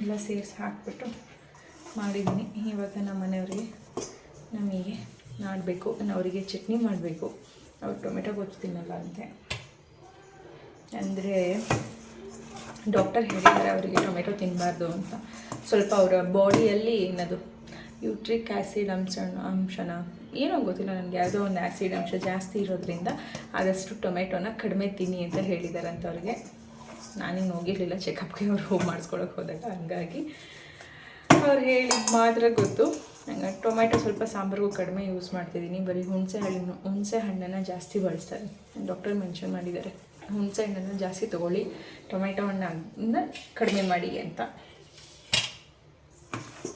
ಎಲ್ಲ ಸೇರಿಸಿ ಹಾಕ್ಬಿಟ್ಟು ಮಾಡಿದ್ದೀನಿ. ಇವಾಗ ನಮ್ಮ ಮನೆಯವರಿಗೆ, ನಮಗೆ ಮಾಡಬೇಕು ಅವರಿಗೆ ಚಟ್ನಿ ಮಾಡಬೇಕು. ಅವ್ರು ಟೊಮೆಟೊ ಗೊತ್ತು ತಿನ್ನಲ್ಲ ಅಂತೆ. ಅಂದರೆ ಡಾಕ್ಟರ್ ಹೇಳಿದ್ದಾರೆ, ಅವರಿಗೆ ಟೊಮೆಟೊ ತಿನ್ನಬಾರ್ದು ಅಂತ. ಸ್ವಲ್ಪ ಅವರ ಬಾಡಿಯಲ್ಲಿ ಏನದು ಯೂಟ್ರಿಕ್ ಆ್ಯಸಿಡ್ ಅಂಶ ಅಂಶನ ಏನೋ ಗೊತ್ತಿಲ್ಲ ನನಗೆ ಯಾವುದೋ ಒಂದು ಆ್ಯಸಿಡ್ ಅಂಶ ಜಾಸ್ತಿ ಇರೋದ್ರಿಂದ ಆದಷ್ಟು ಟೊಮೆಟೊನ ಕಡಿಮೆ ತಿನ್ನಿ ಅಂತ ಹೇಳಿದಾರಂತ ಅವ್ರಿಗೆ ನಾನಿನ್ನು ಹೋಗಿರಲಿಲ್ಲ ಚೆಕಪ್ಗೆ ಅವ್ರು ಹೋಗಿ ಮಾಡಿಸ್ಕೊಳಕ್ಕೆ ಹೋದಾಗ ಹಂಗಾಗಿ ಅವ್ರು ಹೇಳಿದ ಮಾತ್ರ ಗೊತ್ತು. ನಂಗೆ ಟೊಮೆಟೊ ಸ್ವಲ್ಪ ಸಾಂಬಾರಿಗೂ ಕಡಿಮೆ ಯೂಸ್ ಮಾಡ್ತಿದ್ದೀನಿ. ಬರೀ ಹುಣಸೆ ಹಣ್ಣು ಹುಣಸೆ ಹಣ್ಣನ್ನು ಜಾಸ್ತಿ ಬಳಸ್ತಾರೆ. ಡಾಕ್ಟರ್ ಮೆನ್ಷನ್ ಮಾಡಿದ್ದಾರೆ. ಹುಣಸೆ ಹಣ್ಣನ್ನು ಜಾಸ್ತಿ ತೊಗೊಳ್ಳಿ, ಟೊಮೆಟೊ ಹಣ್ಣನ್ನು ಕಡಿಮೆ ಮಾಡಿ ಅಂತ.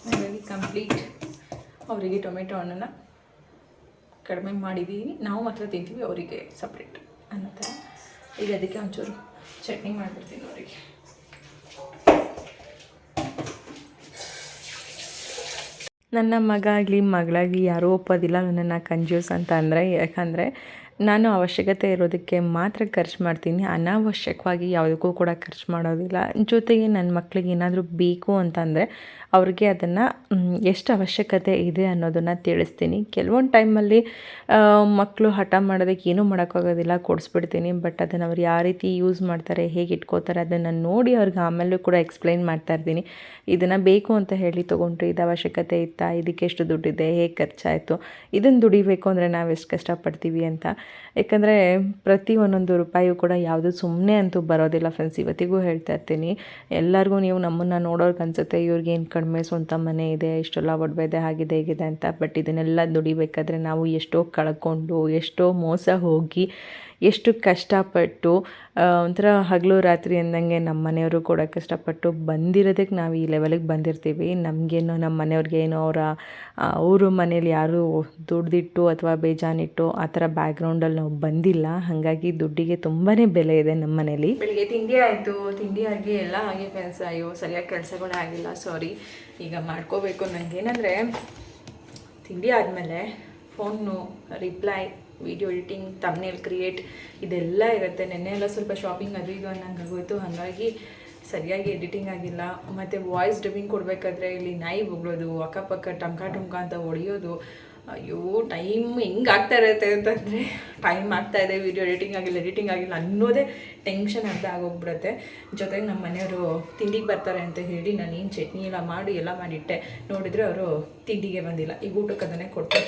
ಹಾಗಾಗಿ ಕಂಪ್ಲೀಟ್ ಅವರಿಗೆ ಟೊಮೆಟೊ ಹಣ್ಣನ್ನು ಕಡಿಮೆ ಮಾಡಿದ್ದೀವಿ ನಾವು ಮಾತ್ರ ತಿಂತೀವಿ ಅವರಿಗೆ ಸಪ್ರೇಟ್ ಅನ್ನೋ ಈಗ ಅದಕ್ಕೆ ಒಂಚೂರು ಚಟ್ನಿ ಮಾಡಿಬಿಡ್ತೀನಿ ಅವರಿಗೆ. ನನ್ನ ಮಗ ಆಗಲಿ, ಮಗಳಾಗಲಿ ಯಾರೂ ಒಪ್ಪೋದಿಲ್ಲ ನನ್ನನ್ನು ಕಂಜ್ಯೂಸ್ ಅಂತ ಅಂದರೆ. ಯಾಕಂದರೆ ನಾನು ಅವಶ್ಯಕತೆ ಇರೋದಕ್ಕೆ ಮಾತ್ರ ಖರ್ಚು ಮಾಡ್ತೀನಿ. ಅನಾವಶ್ಯಕವಾಗಿ ಯಾವುದಕ್ಕೂ ಕೂಡ ಖರ್ಚು ಮಾಡೋದಿಲ್ಲ. ಜೊತೆಗೆ ನನ್ನ ಮಕ್ಕಳಿಗೆ ಏನಾದರೂ ಬೇಕು ಅಂತಂದರೆ ಅವ್ರಿಗೆ ಅದನ್ನು ಎಷ್ಟು ಅವಶ್ಯಕತೆ ಇದೆ ಅನ್ನೋದನ್ನು ತಿಳಿಸ್ತೀನಿ. ಕೆಲವೊಂದು ಟೈಮಲ್ಲಿ ಮಕ್ಕಳು ಹಠ ಮಾಡೋದಕ್ಕೆ ಏನೂ ಮಾಡೋಕ್ಕಾಗೋದಿಲ್ಲ, ಕೊಡಿಸ್ಬಿಡ್ತೀನಿ, ಬಟ್ ಅದನ್ನು ಅವ್ರು ಯಾವ ರೀತಿ ಯೂಸ್ ಮಾಡ್ತಾರೆ, ಹೇಗೆ ಇಟ್ಕೋತಾರೆ ಅದನ್ನು ನೋಡಿ ಅವ್ರಿಗೆ ಆಮೇಲೂ ಕೂಡ ಎಕ್ಸ್ಪ್ಲೈನ್ ಮಾಡ್ತಾ ಇರ್ತೀನಿ. ಇದನ್ನು ಬೇಕು ಅಂತ ಹೇಳಿ ತೊಗೊಂಡ್ರೆ, ಇದು ಅವಶ್ಯಕತೆ ಇತ್ತಾ, ಇದಕ್ಕೆ ಎಷ್ಟು ದುಡ್ಡಿದೆ, ಹೇಗೆ ಖರ್ಚಾಯಿತು, ಇದನ್ನು ದುಡಿಬೇಕು ಅಂದರೆ ನಾವು ಎಷ್ಟು ಕಷ್ಟಪಡ್ತೀವಿ ಅಂತ. ಯಾಕಂದರೆ ಪ್ರತಿ ಒಂದೊಂದು ರೂಪಾಯಿಯೂ ಕೂಡ ಯಾವುದು ಸುಮ್ಮನೆ ಅಂತೂ ಬರೋದಿಲ್ಲ ಫ್ರೆಂಡ್ಸ್ ಇವತ್ತಿಗೂ ಹೇಳ್ತಾ ಇರ್ತೀನಿ. ಎಲ್ಲರಿಗೂ ನೀವು ನಮ್ಮನ್ನು ನೋಡೋರ್ಗೆ ಅನ್ಸುತ್ತೆ ಇವ್ರಿಗೆ ಏನು ಕಡಿಮೆ ಸ್ವಂತ ಮನೆ ಇದೆ, ಇಷ್ಟೆಲ್ಲ ಒಡವೆ ಇದೆ ಹಾಗಿದೆ ಹೇಗಿದೆ ಅಂತ. ಬಟ್ ಇದನ್ನೆಲ್ಲ ದುಡಿಬೇಕಾದ್ರೆ ನಾವು ಎಷ್ಟೋ ಕಳ್ಕೊಂಡು, ಎಷ್ಟೋ ಮೋಸ ಹೋಗಿ ಎಷ್ಟು ಕಷ್ಟಪಟ್ಟು ಒಂಥರ ಹಗಲು ರಾತ್ರಿ ಅಂದಂಗೆ ನಮ್ಮ ಮನೆಯವರು ಕೂಡ ಕಷ್ಟಪಟ್ಟು ಬಂದಿರೋದಕ್ಕೆ ನಾವು ಈ ಲೆವೆಲಿಗೆ ಬಂದಿರ್ತೀವಿ. ನಮಗೇನು, ನಮ್ಮ ಮನೆಯವ್ರಿಗೆ ಏನೋ, ಅವರ ಅವರು ಮನೇಲಿ ಯಾರೂ ದುಡ್ದಿಟ್ಟು ಅಥವಾ ಬೇಜಾನಿಟ್ಟು ಆ ಥರ ಬ್ಯಾಕ್ಗ್ರೌಂಡಲ್ಲಿ ನಾವು ಬಂದಿಲ್ಲ. ಹಾಗಾಗಿ ದುಡ್ಡಿಗೆ ತುಂಬಾ ಬೆಲೆ ಇದೆ ನಮ್ಮ ಮನೇಲಿ. ಬೆಳಿಗ್ಗೆ ತಿಂಡಿ ಆಯಿತು. ತಿಂಡಿ ಆಗಿ ಎಲ್ಲ ಹಾಗೆ ಕೆಲಸ. ಅಯ್ಯೋ, ಸರಿಯಾಗಿ ಕೆಲಸಗಳೇ ಆಗಿಲ್ಲ. ಸಾರಿ ಈಗ ಮಾಡ್ಕೋಬೇಕು. ನನಗೇನಂದರೆ ತಿಂಡಿ ಆದಮೇಲೆ phone reply video editing thumbnail create ಇದೆಲ್ಲ ಇರುತ್ತೆ. ನೆನ್ನೆ ಎಲ್ಲ ಸ್ವಲ್ಪ ಶಾಪಿಂಗ್ ಅದು ಇದು ಅನ್ನಂಗೆ ಆಗೋಯ್ತು. ಹಾಗಾಗಿ ಸರಿಯಾಗಿ ಎಡಿಟಿಂಗ್ ಆಗಿಲ್ಲ. ಮತ್ತು ವಾಯ್ಸ್ ಡಬ್ಬಿಂಗ್ ಕೊಡಬೇಕಾದ್ರೆ ಇಲ್ಲಿ ನಾಯಿ ಬೊಗಳೋದು, ಅಕ್ಕಪಕ್ಕ ಟಮ್ಕ ಟಮ್ಕ ಅಂತ ಹೊಡೆಯೋದು. ಅಯ್ಯೋ ಟೈಮ್ ಹೆಂಗೆ ಆಗ್ತಾ ಇರುತ್ತೆ ಅಂತಂದರೆ ಟೈಮ್ ಆಗ್ತಾ ವಿಡಿಯೋ ಎಡಿಟಿಂಗ್ ಆಗಿಲ್ಲ ಎಡಿಟಿಂಗ್ ಆಗಿಲ್ಲ ಅನ್ನೋದೇ ಟೆನ್ಷನ್ ಅಂತ ಆಗೋಗ್ಬಿಡುತ್ತೆ. ಜೊತೆಗೆ ನಮ್ಮ ಮನೆಯವರು ತಿಂಡಿಗೆ ಬರ್ತಾರೆ ಅಂತ ಹೇಳಿ ನಾನು ಏನು ಚಟ್ನಿ ಎಲ್ಲ ಮಾಡಿ ಎಲ್ಲ ಮಾಡಿಟ್ಟೆ. ನೋಡಿದರೆ ಅವರು ತಿಂಡಿಗೆ ಬಂದಿಲ್ಲ. ಈಗ ಊಟಕ್ಕೆ ಅದನ್ನೇ ಕೊಟ್ಟೆ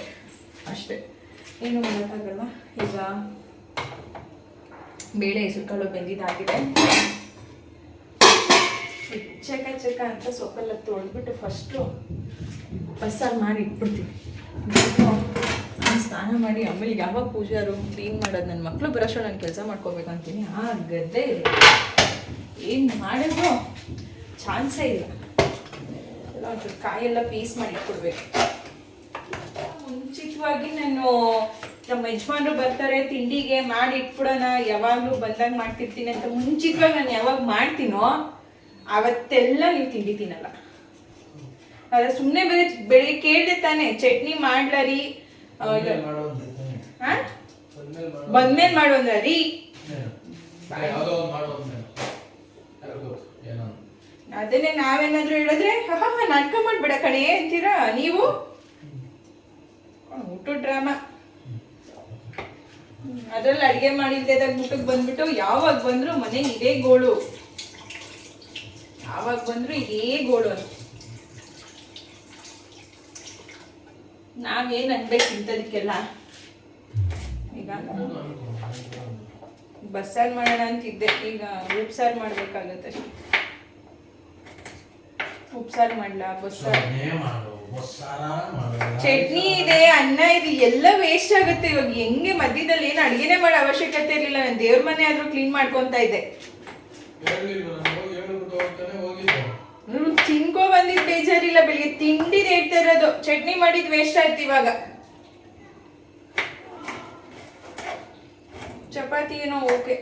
ಅಷ್ಟೇ. ಏನು ಮಾಡೋಕ್ಕಾಗಲ್ಲ ಈಗ ಬೇಳೆ ಹೆಸರುಕಾಳು ಬೆಂದಿದ್ದಾಗಿದೆ. ಚಕ ಚಕ ಅಂತ ಸೊಪ್ಪೆಲ್ಲ ತೊಳೆದ್ಬಿಟ್ಟು ಫಸ್ಟು ಬಸ್ಸಾರು ಮಾಡಿ ನಾನ್ ಸ್ನಾನ ಮಾಡಿ ಆಮೇಲೆ ಯಾವಾಗ ಪೂಜಾರು ಕ್ಲೀನ್ ಮಾಡೋದು ನನ್ನ ಮಕ್ಕಳು ಬರೋಷ್ಟು ನಾನು ಕೆಲಸ ಮಾಡ್ಕೋಬೇಕಂತೀನಿ ಆ ಗದ್ದೆ ಇದೆ. ಏನು ಮಾಡಿದ್ರು ಚಾನ್ಸೇ ಇಲ್ಲ. ಎಲ್ಲ ಒಂಚೂರು ಕಾಯೆಲ್ಲ ಪೀಸ್ ಮಾಡಿ ಇಟ್ಕೊಡ್ಬೇಕು ಮುಂಚಿತವಾಗಿ ನಾನು ನಮ್ಮ ಯಜಮಾನ್ರು ಬರ್ತಾರೆ ತಿಂಡಿಗೆ ಮಾಡಿ ಇಟ್ಬಿಡೋಣ ಯಾವಾಗಲೂ ಬಂದಾಗ ಮಾಡ್ತಿರ್ತೀನಿ ಅಂತ ಮುಂಚಿತವಾಗಿ ನಾನು ಯಾವಾಗ ಮಾಡ್ತೀನೋ ಅವತ್ತೆಲ್ಲ ನೀವು ತಿಂಡಿ ತಿನ್ನಲ್ಲ. ಅದೇ ಸುಮ್ಮನೆ ಬೇರೆ ಬೆಳಿಗ್ಗೆ ಕೇಳಿದೆ ತಾನೆ ಚಟ್ನಿ ಮಾಡ್ಲರಿ ಬಂದ್ಮೇಲೆ ಮಾಡೋದು ತಾನೇ. ಹಾ ಬಂದ್ಮೇಲೆ ಮಾಡೋದು. ಬಂದ್ಮೇಲೆ ಮಾಡು ಅಂದ್ರೆ ರೀ. ಅದನ್ನೇ ನಾವೇನಾದ್ರೂ ಹೇಳಿದ್ರೆ ಹಾ ಹಾ ನಾಟಕ ಮಾಡ್ಬೇಡ ಕಣೆ ಅಂತೀರಾ? ನೀವು? ಊಟ ಡ್ರಾಮಾ. ಅದ್ರಲ್ಲಿ ಅಡಿಗೆ ಮಾಡಿಲ್ದೇದಾಗ ಊಟಕ್ಕೆ ಬಂದ್ಬಿಟ್ಟು ಯಾವಾಗ ಬಂದ್ರು ಮನೆ ಇದೇ ಗೋಳು. ಯಾವಾಗ ಬಂದ್ರು ಇದೇ ಗೋಳು ಅಂತ ನಾವೇನ್ ಅನ್ಬೇಕು ಇಂಥದಕ್ಕೆಲ್ಲ? ಈಗ ಬಸ್ಸಾರು ಮಾಡೋಣ ಅಂತಿದ್ದೆ. ಈಗ ಉಪ್ಸಾರು ಮಾಡ್ಬೇಕಾಗತ್ತೆ ಉಪ್ಸಾರು ಮಾಡ್ಲಾ? ಬಸ್ಸಾರು ಚಟ್ನಿ ಇದೆ, ಅನ್ನ ಇದೆ, ಎಲ್ಲ ವೇಸ್ಟ್ ಆಗುತ್ತೆ. ಇವಾಗ ಹೆಂಗೆ ಮಧ್ಯದಲ್ಲಿ ಏನು ಅಡುಗೆನೇ ಮಾಡೋ ಅವಶ್ಯಕತೆ ಇರಲಿಲ್ಲ. ನಾನು ದೇವ್ರ ಮನೆ ಆದ್ರೂ ಕ್ಲೀನ್ ಮಾಡ್ಕೊಂತ ಇದ್ದೆ. ತಿನ್ಕೋ ಬಂದಿದ್ದು ಬೇಜಾರಿಲ್ಲ. ಬೆಳಿಗ್ಗೆ ತಿಂಡಿ ಹೇಳ್ತಾ ಇರೋದು. ಚಟ್ನಿ ಮಾಡಿದ್ ವೇಸ್ಟ್ ಆಯ್ತು ಇವಾಗ. ಚಪಾತಿ ಏನೋ ಓಕೆ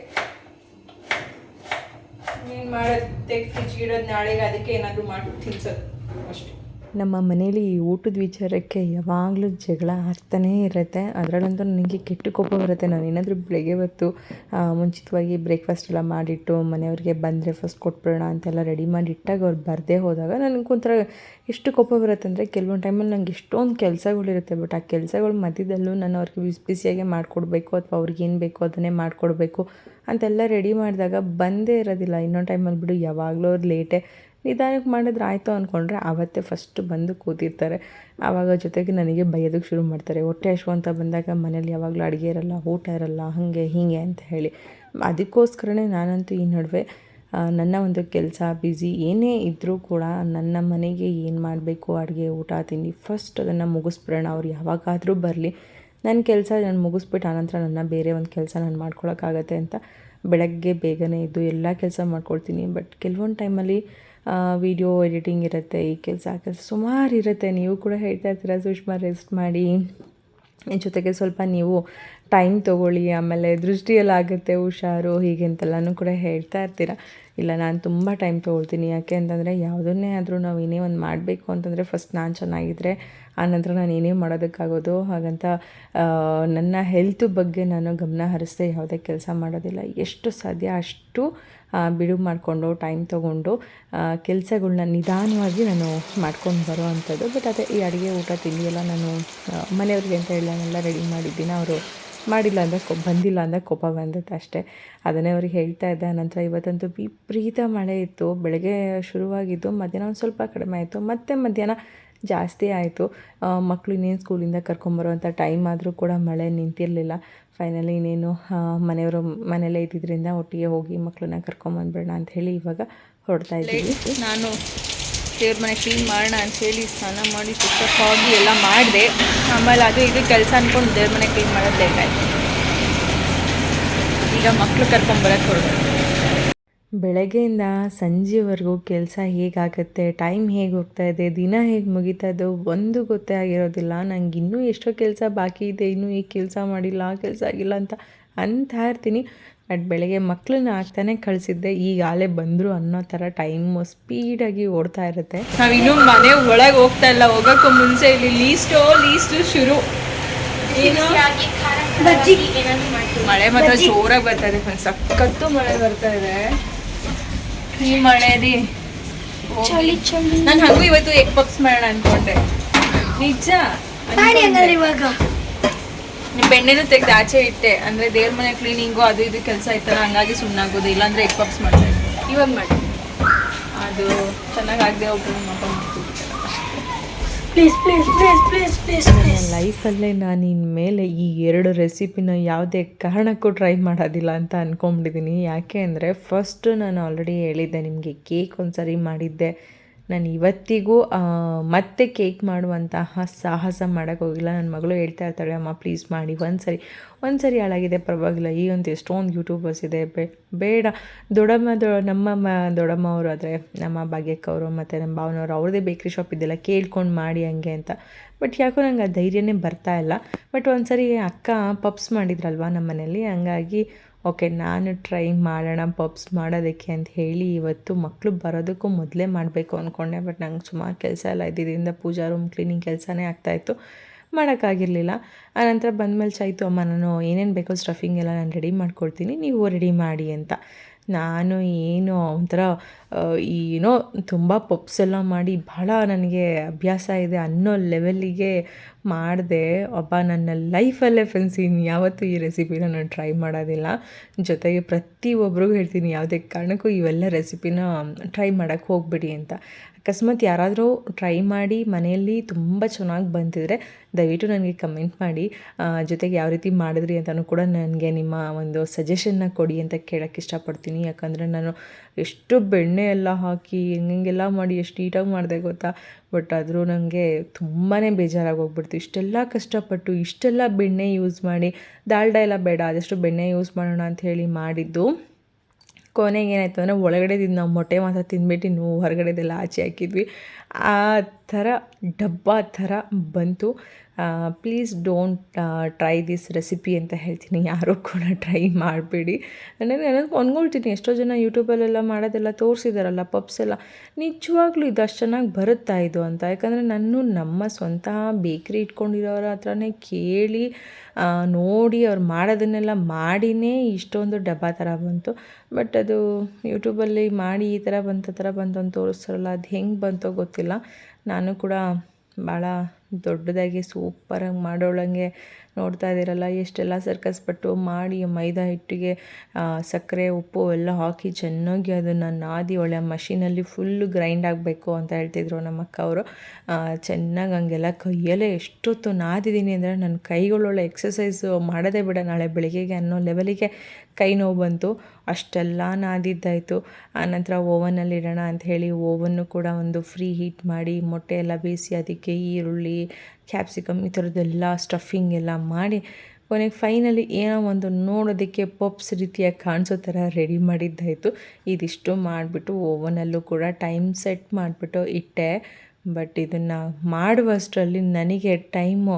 ಏನ್ ಮಾಡೋದು, ತೆಗ್ದು ನಾಳೆಗೆ ಅದಕ್ಕೆ ಏನಾದ್ರು ಮಾಡಿ, ತಿನ್ಸೋದು ಅಷ್ಟೇ. ನಮ್ಮ ಮನೇಲಿ ಈ ಊಟದ ವಿಚಾರಕ್ಕೆ ಯಾವಾಗಲೂ ಜಗಳ ಆಗ್ತಾನೇ ಇರುತ್ತೆ. ಅದರಲ್ಲಂತೂ ನನಗೆ ಕೆಟ್ಟ ಕೋಪ ಬರುತ್ತೆ. ನಾನು ಏನಾದರೂ ಬೆಳಗ್ಗೆ ಹೊತ್ತು ಮುಂಚಿತವಾಗಿ ಬ್ರೇಕ್ಫಾಸ್ಟ್ ಎಲ್ಲ ಮಾಡಿಟ್ಟು, ಮನೆಯವ್ರಿಗೆ ಬಂದರೆ ಫಸ್ಟ್ ಕೊಟ್ಬಿಡೋಣ ಅಂತೆಲ್ಲ ರೆಡಿ ಮಾಡಿಟ್ಟಾಗ ಅವ್ರು ಬರದೇ ಹೋದಾಗ ನನಗೆ ಒಂಥರ ಎಷ್ಟು ಕೋಪ ಬರುತ್ತೆ ಅಂದರೆ ಕೆಲವೊಂದು ಟೈಮಲ್ಲಿ ನಂಗೆ ಎಷ್ಟೊಂದು ಕೆಲಸಗಳಿರುತ್ತೆ ಬಟ್ ಆ ಕೆಲಸಗಳ ಮಧ್ಯದಲ್ಲೂ ನಾನು ಅವ್ರಿಗೆ ಬಿಸಿ ಬಿಸಿಯಾಗೆ ಮಾಡಿಕೊಡ್ಬೇಕು ಅಥವಾ ಅವ್ರಿಗೆ ಏನು ಬೇಕೋ ಅದನ್ನೇ ಮಾಡಿಕೊಡ್ಬೇಕು ಅಂತೆಲ್ಲ ರೆಡಿ ಮಾಡಿದಾಗ ಬಂದೇ ಇರೋದಿಲ್ಲ. ಇನ್ನೊಂದು ಟೈಮಲ್ಲಿ ಬಿಡು, ಯಾವಾಗಲೂ ಅವ್ರು ಲೇಟೇ ನಿಧಾನಕ್ಕೆ ಮಾಡಿದ್ರೆ ಆಯಿತು ಅಂದ್ಕೊಂಡ್ರೆ ಆವತ್ತೇ ಫಸ್ಟ್ ಬಂದು ಕೂತಿರ್ತಾರೆ. ಆವಾಗ ಜೊತೆಗೆ ನನಗೆ ಬೈಯೋದಕ್ಕೆ ಶುರು ಮಾಡ್ತಾರೆ. ಹೊಟ್ಟೆ ಹಶು ಅಂತ ಬಂದಾಗ ಮನೇಲಿ ಯಾವಾಗಲೂ ಅಡುಗೆ ಇರಲ್ಲ, ಊಟ ಇರಲ್ಲ, ಹಾಗೆ ಹೀಗೆ ಅಂತ ಹೇಳಿ. ಅದಕ್ಕೋಸ್ಕರನೇ ನಾನಂತೂ ಈ ನಡುವೆ ನನ್ನ ಒಂದು ಕೆಲಸ ಬ್ಯುಸಿ ಏನೇ ಇದ್ದರೂ ಕೂಡ ನನ್ನ ಮನೆಗೆ ಏನು ಮಾಡಬೇಕು? ಅಡುಗೆ, ಊಟ, ತಿಂಡಿ ಫಸ್ಟ್ ಅದನ್ನು ಮುಗಿಸ್ಬಿಡೋಣ. ಅವ್ರು ಯಾವಾಗಾದರೂ ಬರಲಿ. ನನ್ನ ಕೆಲಸ ನಾನು ಮುಗಿಸ್ಬಿಟ್ಟು ಆನಂತರ ನನ್ನ ಬೇರೆ ಒಂದು ಕೆಲಸ ನಾನು ಮಾಡ್ಕೊಳಕ್ಕಾಗತ್ತೆ ಅಂತ ಬೆಳಗ್ಗೆ ಬೇಗನೆ ಇದ್ದು ಎಲ್ಲ ಕೆಲಸ ಮಾಡ್ಕೊಳ್ತೀನಿ. ಬಟ್ ಕೆಲವೊಂದು ಟೈಮಲ್ಲಿ ವಿಡಿಯೋ ಎಡಿಟಿಂಗ್ ಇರುತ್ತೆ, ಈ ಕೆಲಸ ಆ ಕೆಲಸ ಸುಮಾರು ಇರುತ್ತೆ. ನೀವು ಕೂಡ ಹೇಳ್ತಾ ಇರ್ತೀರ, ಸುಷ್ಮಾ ರೆಸ್ಟ್ ಮಾಡಿ. ಜೊತೆಗೆ ಸ್ವಲ್ಪ ನೀವು ಟೈಮ್ ತೊಗೊಳ್ಳಿ, ಆಮೇಲೆ ದೃಷ್ಟಿಯಲ್ಲಿ ಆಗುತ್ತೆ, ಹುಷಾರು, ಹೀಗೆ ಅಂತೆಲ್ಲನೂ ಕೂಡ ಹೇಳ್ತಾ ಇರ್ತೀರ. ಇಲ್ಲ, ನಾನು ತುಂಬ ಟೈಮ್ ತೊಗೊಳ್ತೀನಿ. ಯಾಕೆ ಅಂತಂದರೆ, ಯಾವುದನ್ನೇ ಆದರೂ ನಾವು ಏನೇ ಒಂದು ಮಾಡಬೇಕು ಅಂತಂದರೆ ಫಸ್ಟ್ ನಾನು ಚೆನ್ನಾಗಿದ್ದರೆ ಆನಂತರ ನಾನು ಏನೇ ಮಾಡೋದಕ್ಕಾಗೋದು ಹಾಗಂತ ನನ್ನ ಹೆಲ್ತ್ ಬಗ್ಗೆ ನಾನು ಗಮನ ಹರಿಸದೆ ಯಾವುದೇ ಕೆಲಸ ಮಾಡೋದಿಲ್ಲ. ಎಷ್ಟು ಸಾಧ್ಯ ಅಷ್ಟು ಬಿಡುವು ಮಾಡಿಕೊಂಡು ಟೈಮ್ ತೊಗೊಂಡು ಕೆಲಸಗಳನ್ನ ನಿಧಾನವಾಗಿ ನಾನು ಮಾಡ್ಕೊಂಡು ಬರೋ ಅಂಥದ್ದು ಬಟ್ ಅದೇ ಈ ಅಡುಗೆ, ಊಟ, ತಿಂಡಿ ಎಲ್ಲ ನಾನು ಮನೆಯವ್ರಿಗೆ ಅಂತ ಹೇಳಿ ನಾನೆಲ್ಲ ರೆಡಿ ಮಾಡಿದ್ದೀನಿ. ಅವರು ಮಾಡಿಲ್ಲ ಅಂದರೆ ಕೊ, ಬಂದಿಲ್ಲ ಅಂದರೆ ಕೋಪ ಬಂದಿತ್ತು ಅಷ್ಟೇ. ಅದನ್ನೇ ಅವ್ರಿಗೆ ಹೇಳ್ತಾ ಇದ್ದೆ. ನಂತರ ಇವತ್ತಂತೂ ವಿಪರೀತ ಮಳೆ ಇತ್ತು. ಬೆಳಗ್ಗೆ ಶುರುವಾಗಿದ್ದು ಮಧ್ಯಾಹ್ನ ಒಂದು ಸ್ವಲ್ಪ ಕಡಿಮೆ ಆಯಿತು. ಮತ್ತೆ ಮಧ್ಯಾಹ್ನ ಜಾಸ್ತಿ ಆಯಿತು. ಮಕ್ಕಳು ಇನ್ನೇನು ಸ್ಕೂಲಿಂದ ಕರ್ಕೊಂಬರುವಂಥ ಟೈಮ್ ಆದರೂ ಕೂಡ ಮಳೆ ನಿಂತಿರಲಿಲ್ಲ. ಫೈನಲಿ ಇನ್ನೇನು ಮನೆಯವರು ಮನೆಯಲ್ಲೇ ಇದ್ದಿದ್ದರಿಂದ ಒಟ್ಟಿಗೆ ಹೋಗಿ ಮಕ್ಕಳನ್ನ ಕರ್ಕೊಂಬಂದ್ಬಿಡೋಣ ಅಂತ ಹೇಳಿ ಇವಾಗ ಹೊಡ್ತಾ ಇದ್ದೀವಿ. ನಾನು ದೇವ್ರ ಮನೆ ಕ್ಲೀನ್ ಮಾಡೋಣ ಹೇಳಿ ಸ್ನಾನ ಮಾಡಿ ಸುತ್ತ ಹೋಗಿ ಎಲ್ಲ ಮಾಡಿದೆ. ಆಮೇಲೆ ಅದು ಇದು ಕೆಲಸ ಅಂದ್ಕೊಂಡು ದೇವ್ರ ಮನೆ ಕ್ಲೀನ್ ಮಾಡೋದು ಬೇಕಾಯ್ತು ಈಗ ಮಕ್ಕಳು ಕರ್ಕೊಂಬರೋಕೆ ಹೊರಡು ಬೆಳಗ್ಗೆಯಿಂದ ಸಂಜೆವರೆಗೂ ಕೆಲಸ ಹೇಗಾಗುತ್ತೆ ಟೈಮ್ ಹೇಗೆ ಹೋಗ್ತಾ ಇದೆ ದಿನ ಹೇಗೆ ಮುಗಿತಾ ಇದೆ ಒಂದು ಗೊತ್ತೇ ಆಗಿರೋದಿಲ್ಲ. ನಂಗೆ ಇನ್ನೂ ಎಷ್ಟೋ ಕೆಲಸ ಬಾಕಿ ಇದೆ ಇನ್ನೂ ಈ ಕೆಲಸ ಮಾಡಿಲ್ಲ ಆ ಕೆಲಸ ಆಗಿಲ್ಲ ಅಂತ ಅಂತ ಇರ್ತೀನಿ. ಬಟ್ ಬೆಳಗ್ಗೆ ಮಕ್ಕಳನ್ನ ಆಗ್ತಾನೆ ಕಳಿಸಿದ್ದೆ. ಈಗ ಆಲೆ ಬಂದರು ಅನ್ನೋ ಥರ ಟೈಮು ಸ್ಪೀಡಾಗಿ ಓಡ್ತಾ ಇರುತ್ತೆ. ನಾವು ಇನ್ನೂ ಮನೆ ಒಳಗೆ ಹೋಗ್ತಾ ಇಲ್ಲ ಹೋಗೋಕ್ಕೂ ಮುಂಚೆ ಇಲ್ಲಿ ಲೀಸ್ಟೋ ಲೀಸ್ಟು ಶುರು. ಮಳೆ ಮಾತ್ರ ಜೋರಾಗಿ ಬರ್ತಾ ಇದೆ ಸಖತ್ತು ಮಳೆ ಬರ್ತಾ ಇದೆ. ಈ ಮಳೆದಿ ಚಳಿ ಚಳಿ. ನಾನು ಹಂಗೂ ಇವತ್ತು ಎಗ್ ಪಪ್ಸ್ ಮಾಡೋಣ ಅನ್ಕೊಂಡೆ. ನಿಜ? ಇವಾಗ. ನೀ ಬೆಣ್ಣೆನೂ ತೆಗ್ದು ಆಚೆ ಇಟ್ಟೆ. ಅಂದ್ರೆ ದೇವ್ರ ಮನೆ ಕ್ಲೀನಿಂಗು ಅದು ಇದು ಕೆಲಸ ಇತ್ತಲ್ಲ ಹಂಗಾಗಿ ಸುಮ್ಮನಾಗೋದು ಇಲ್ಲಾಂದ್ರೆ ಎಗ್ ಪಪ್ಸ್ ಮಾಡ್ತಾ ಇದ್ದೆ. ಇವಾಗ ಮಾಡಿ. ಅದು ಚೆನ್ನಾಗಿ ಆಗದೆ ಹೋಗ್ಬೋದು ಮಕ್ಕ please please please please please ನನ್ನ ಲೈಫಲ್ಲೇ ನಾನು ಇನ್ಮೇಲೆ ಈ ಎರಡು ರೆಸಿಪಿನ ಯಾವುದೇ ಕಾರಣಕ್ಕೂ ಟ್ರೈ ಮಾಡೋದಿಲ್ಲ ಅಂತ ಅಂದ್ಕೊಂಬಿಟ್ಟಿದ್ದೀನಿ ಯಾಕೆ ಅಂದರೆ ಫಸ್ಟು ನಾನು ಆಲ್ರೆಡಿ ಹೇಳಿದ್ದೆ ನಿಮಗೆ ಕೇಕ್ ಒಂದು ಸರಿ ಮಾಡಿದ್ದೆ. ನಾನು ಇವತ್ತಿಗೂ ಮತ್ತೆ ಕೇಕ್ ಮಾಡುವಂತಹ ಸಾಹಸ ಮಾಡೋಕ್ಕೆ ಹೋಗಿಲ್ಲ. ನನ್ನ ಮಗಳು ಹೇಳ್ತಾ ಇರ್ತಾಳೆ, ಅಮ್ಮ ಪ್ಲೀಸ್ ಮಾಡಿ. ಒಂದು ಸರಿ ಒಂದು ಸರಿ ಹಾಳಾಗಿದೆ, ಪರವಾಗಿಲ್ಲ. ಈ ಒಂದು ಎಷ್ಟೊಂದು ಯೂಟ್ಯೂಬರ್ಸ್ ಇದೆ. ಬೇ, ಬೇಡ. ದೊಡ್ಡಮ್ಮ, ದೊ, ನಮ್ಮ ದೊಡ್ಡಮ್ಮ ಅವರು ಆದರೆ, ನಮ್ಮ ಭಾಗ್ಯಕ್ಕವರು ಮತ್ತು ನಮ್ಮ ಭಾವನವರು, ಅವ್ರದ್ದೇ ಬೇಕ್ರಿ ಶಾಪ್ ಇದೆಲ್ಲ ಕೇಳ್ಕೊಂಡು ಮಾಡಿ ಹಂಗೆ ಅಂತ. ಬಟ್ ಯಾಕೋ ನಂಗೆ ಆ ಧೈರ್ಯನೇ ಬರ್ತಾ ಇಲ್ಲ. ಬಟ್ ಒಂದು ಸರಿ ಅಕ್ಕ ಪಪ್ಸ್ ಮಾಡಿದ್ರಲ್ವ ನಮ್ಮ ಮನೇಲಿ ಹಂಗಾಗಿ ಓಕೆ, ನಾನು ಟ್ರೈ ಮಾಡೋಣ ಪಪ್ಸ್ ಮಾಡೋದಕ್ಕೆ ಅಂತ ಹೇಳಿ ಇವತ್ತು ಮಕ್ಕಳು ಬರೋದಕ್ಕೂ ಮೊದಲೇ ಮಾಡಬೇಕು ಅಂದ್ಕೊಂಡೆ ಬಟ್ ನಂಗೆ ಸುಮಾರು ಕೆಲಸ ಎಲ್ಲ ಇದ್ದಿದ್ದರಿಂದ ಪೂಜಾ ರೂಮ್ ಕ್ಲೀನಿಂಗ್ ಕೆಲಸನೇ ಆಗ್ತಾಯಿತ್ತು ಮಾಡೋಕ್ಕಾಗಿರಲಿಲ್ಲ. ಆನಂತರ ಬಂದಮೇಲೆ ಚಾಯ್ತು ಅಮ್ಮ, ನಾನು ಏನೇನು ಬೇಕೋ ಸ್ಟಫಿಂಗ್ ಎಲ್ಲ ನಾನು ರೆಡಿ ಮಾಡ್ಕೊಳ್ತೀನಿ ನೀವು ರೆಡಿ ಮಾಡಿ ಅಂತ. ನಾನು ಏನು ಒಂಥರ ಏನೋ ತುಂಬ ಪಪ್ಸ್ ಎಲ್ಲ ಮಾಡಿ ಭಾಳ ನನಗೆ ಅಭ್ಯಾಸ ಇದೆ ಅನ್ನೋ ಲೆವೆಲ್ಲಿಗೆ ಮಾಡಿದೆ. ಒಬ್ಬ ನನ್ನ ಲೈಫಲ್ಲೇ ಫ್ರೆಂಡ್ಸ್ ಇನ್ಯಾವತ್ತೂ ಈ ರೆಸಿಪಿನ ನಾನು ಟ್ರೈ ಮಾಡೋದಿಲ್ಲ. ಜೊತೆಗೆ ಪ್ರತಿಯೊಬ್ಬರಿಗೂ ಹೇಳ್ತೀನಿ, ಯಾವುದೇ ಕಾರಣಕ್ಕೂ ಇವೆಲ್ಲ ರೆಸಿಪಿನ ಟ್ರೈ ಮಾಡೋಕ್ಕೆ ಹೋಗಬೇಡಿ ಅಂತ. ಅಕಸ್ಮಾತ್ ಯಾರಾದರೂ ಟ್ರೈ ಮಾಡಿ ಮನೆಯಲ್ಲಿ ತುಂಬ ಚೆನ್ನಾಗಿ ಬಂತಿದ್ರೆ ದಯವಿಟ್ಟು ನನಗೆ ಕಮೆಂಟ್ ಮಾಡಿ. ಜೊತೆಗೆ ಯಾವ ರೀತಿ ಮಾಡಿದ್ರಿ ಅಂತಲೂ ಕೂಡ ನನಗೆ ನಿಮ್ಮ ಒಂದು ಸಜೆಷನ್ನ ಕೊಡಿ ಅಂತ ಕೇಳೋಕ್ಕೆ ಇಷ್ಟಪಡ್ತೀನಿ. ಯಾಕಂದರೆ ನಾನು ಎಷ್ಟು ಬೆಣ್ಣೆ ಎಲ್ಲ ಹಾಕಿ ಹೆಂಗೆಲ್ಲ ಮಾಡಿ ಎಷ್ಟು ನೀಟಾಗಿ ಮಾಡಿದೆ ಗೊತ್ತಾ? ಬಟ್ ಆದರೂ ನನಗೆ ತುಂಬಾ ಬೇಜಾರಾಗಿ ಹೋಗ್ಬಿಡ್ತು. ಇಷ್ಟೆಲ್ಲ ಕಷ್ಟಪಟ್ಟು ಇಷ್ಟೆಲ್ಲ ಬೆಣ್ಣೆ ಯೂಸ್ ಮಾಡಿ, ದಾಲ್ಡ ಎಲ್ಲ ಬೇಡ, ಆದಷ್ಟು ಬೆಣ್ಣೆ ಯೂಸ್ ಮಾಡೋಣ ಅಂತ ಹೇಳಿ ಮಾಡಿದ್ದು. ಕೊನೆಗೆ ಏನಾಯಿತು ಅಂದರೆ ಒಳಗಡೆದಿದ್ದು ನಾವು ಮೊಟ್ಟೆ ಮಾತ್ರ ತಿಂದ್ಬಿಟ್ಟು ನಾವು ಹೊರಗಡೆದೆಲ್ಲ ಆಚೆ ಹಾಕಿದ್ವಿ. ಆ ಥರ ಡಬ್ಬ ಥರ ಬಂತು. Please don't try this recipe ಅಂತ ಹೇಳ್ತೀನಿ. ಯಾರೂ ಕೂಡ ಟ್ರೈ ಮಾಡಬೇಡಿ. ನನಗೆ ನನಗೆ ಅಂದ್ಕೊಳ್ತೀನಿ ಎಷ್ಟೋ ಜನ ಯೂಟ್ಯೂಬಲ್ಲೆಲ್ಲ ಮಾಡೋದೆಲ್ಲ ತೋರಿಸಿದಾರಲ್ಲ ಪಪ್ಸ್ ಎಲ್ಲ. ನಿಜವಾಗ್ಲೂ ಇದು ಅಷ್ಟು ಚೆನ್ನಾಗಿ ಬರುತ್ತಾ ಇದು ಅಂತ? ಯಾಕಂದರೆ ನಾನು ನಮ್ಮ ಸ್ವಂತ ಬೇಕ್ರಿ ಇಟ್ಕೊಂಡಿರೋರ ಹತ್ರನೇ ಕೇಳಿ ನೋಡಿ ಅವ್ರು ಮಾಡೋದನ್ನೆಲ್ಲ ಮಾಡಿನೇ ಇಷ್ಟೊಂದು ಡಬ್ಬ ಥರ ಬಂತು. ಬಟ್ ಅದು ಯೂಟ್ಯೂಬಲ್ಲಿ ಮಾಡಿ ಈ ಥರ ಬಂತ ಥರ ಬಂತು ಅಂತ ತೋರಿಸ್ತಾರಲ್ಲ, ಅದು ಹೆಂಗೆ ಬಂತೋ ಗೊತ್ತಿಲ್ಲ. ನಾನು ಕೂಡ ಭಾಳ ದೊಡ್ಡದಾಗಿ ಸೂಪರಾಗಿ ಮಾಡೋಳಂಗೆ ನೋಡ್ತಾ ಇದ್ದೀರಲ್ಲ, ಎಷ್ಟೆಲ್ಲ ಸರ್ಕಸ್ ಪಟ್ಟು ಮಾಡಿ ಮೈದಾ ಹಿಟ್ಟಿಗೆ ಸಕ್ಕರೆ, ಉಪ್ಪು ಎಲ್ಲ ಹಾಕಿ ಚೆನ್ನಾಗಿ ಅದನ್ನು ನಾದಿ ಒಳ್ಳೆ ಮಷೀನಲ್ಲಿ ಫುಲ್ಲು ಗ್ರೈಂಡ್ ಆಗಬೇಕು ಅಂತ ಹೇಳ್ತಿದ್ರು ನಮ್ಮ ಅಕ್ಕ ಅವರು. ಚೆನ್ನಾಗಿ ಹಂಗೆಲ್ಲ ಕೈಯಲ್ಲೇ ಎಷ್ಟೊತ್ತು ನಾದಿದ್ದೀನಿ ಅಂದರೆ ನನ್ನ ಕೈಗಳೊಳ್ಳೆ ಎಕ್ಸಸೈಸು ಮಾಡೋದೇ ಬಿಡ ನಾಳೆ ಬೆಳಿಗ್ಗೆಗೆ ಅನ್ನೋ ಲೆವೆಲಿಗೆ ಕೈ ನೋವು ಬಂತು. ಅಷ್ಟೆಲ್ಲ ನಾದಿದ್ದಾಯಿತು. ಆನಂತರ ಓವನಲ್ಲಿ ಇಡೋಣ ಅಂತ ಹೇಳಿ ಓವನ್ನು ಕೂಡ ಒಂದು ಫ್ರೀ ಹೀಟ್ ಮಾಡಿ ಮೊಟ್ಟೆ ಎಲ್ಲ ಬೇಯಿಸಿ ಅದಕ್ಕೆ ಈರುಳ್ಳಿ ಕ್ಯಾಪ್ಸಿಕಮ್ ಈ ಥರದ್ದೆಲ್ಲ ಸ್ಟಫಿಂಗ್ ಎಲ್ಲ ಮಾಡಿ ಕೊನೆಗೆ ಫೈನಲಿ ಏನೋ ಒಂದು ನೋಡೋದಕ್ಕೆ ಪಪ್ಸ್ ರೀತಿಯಾಗಿ ಕಾಣಿಸೋ ಥರ ರೆಡಿ ಮಾಡಿದ್ದಾಯಿತು. ಇದಿಷ್ಟು ಮಾಡಿಬಿಟ್ಟು ಓವನಲ್ಲೂ ಕೂಡ ಟೈಮ್ ಸೆಟ್ ಮಾಡಿಬಿಟ್ಟು ಇಟ್ಟೆ. ಬಟ್ ಇದನ್ನು ಮಾಡುವಷ್ಟರಲ್ಲಿ ನನಗೆ ಟೈಮು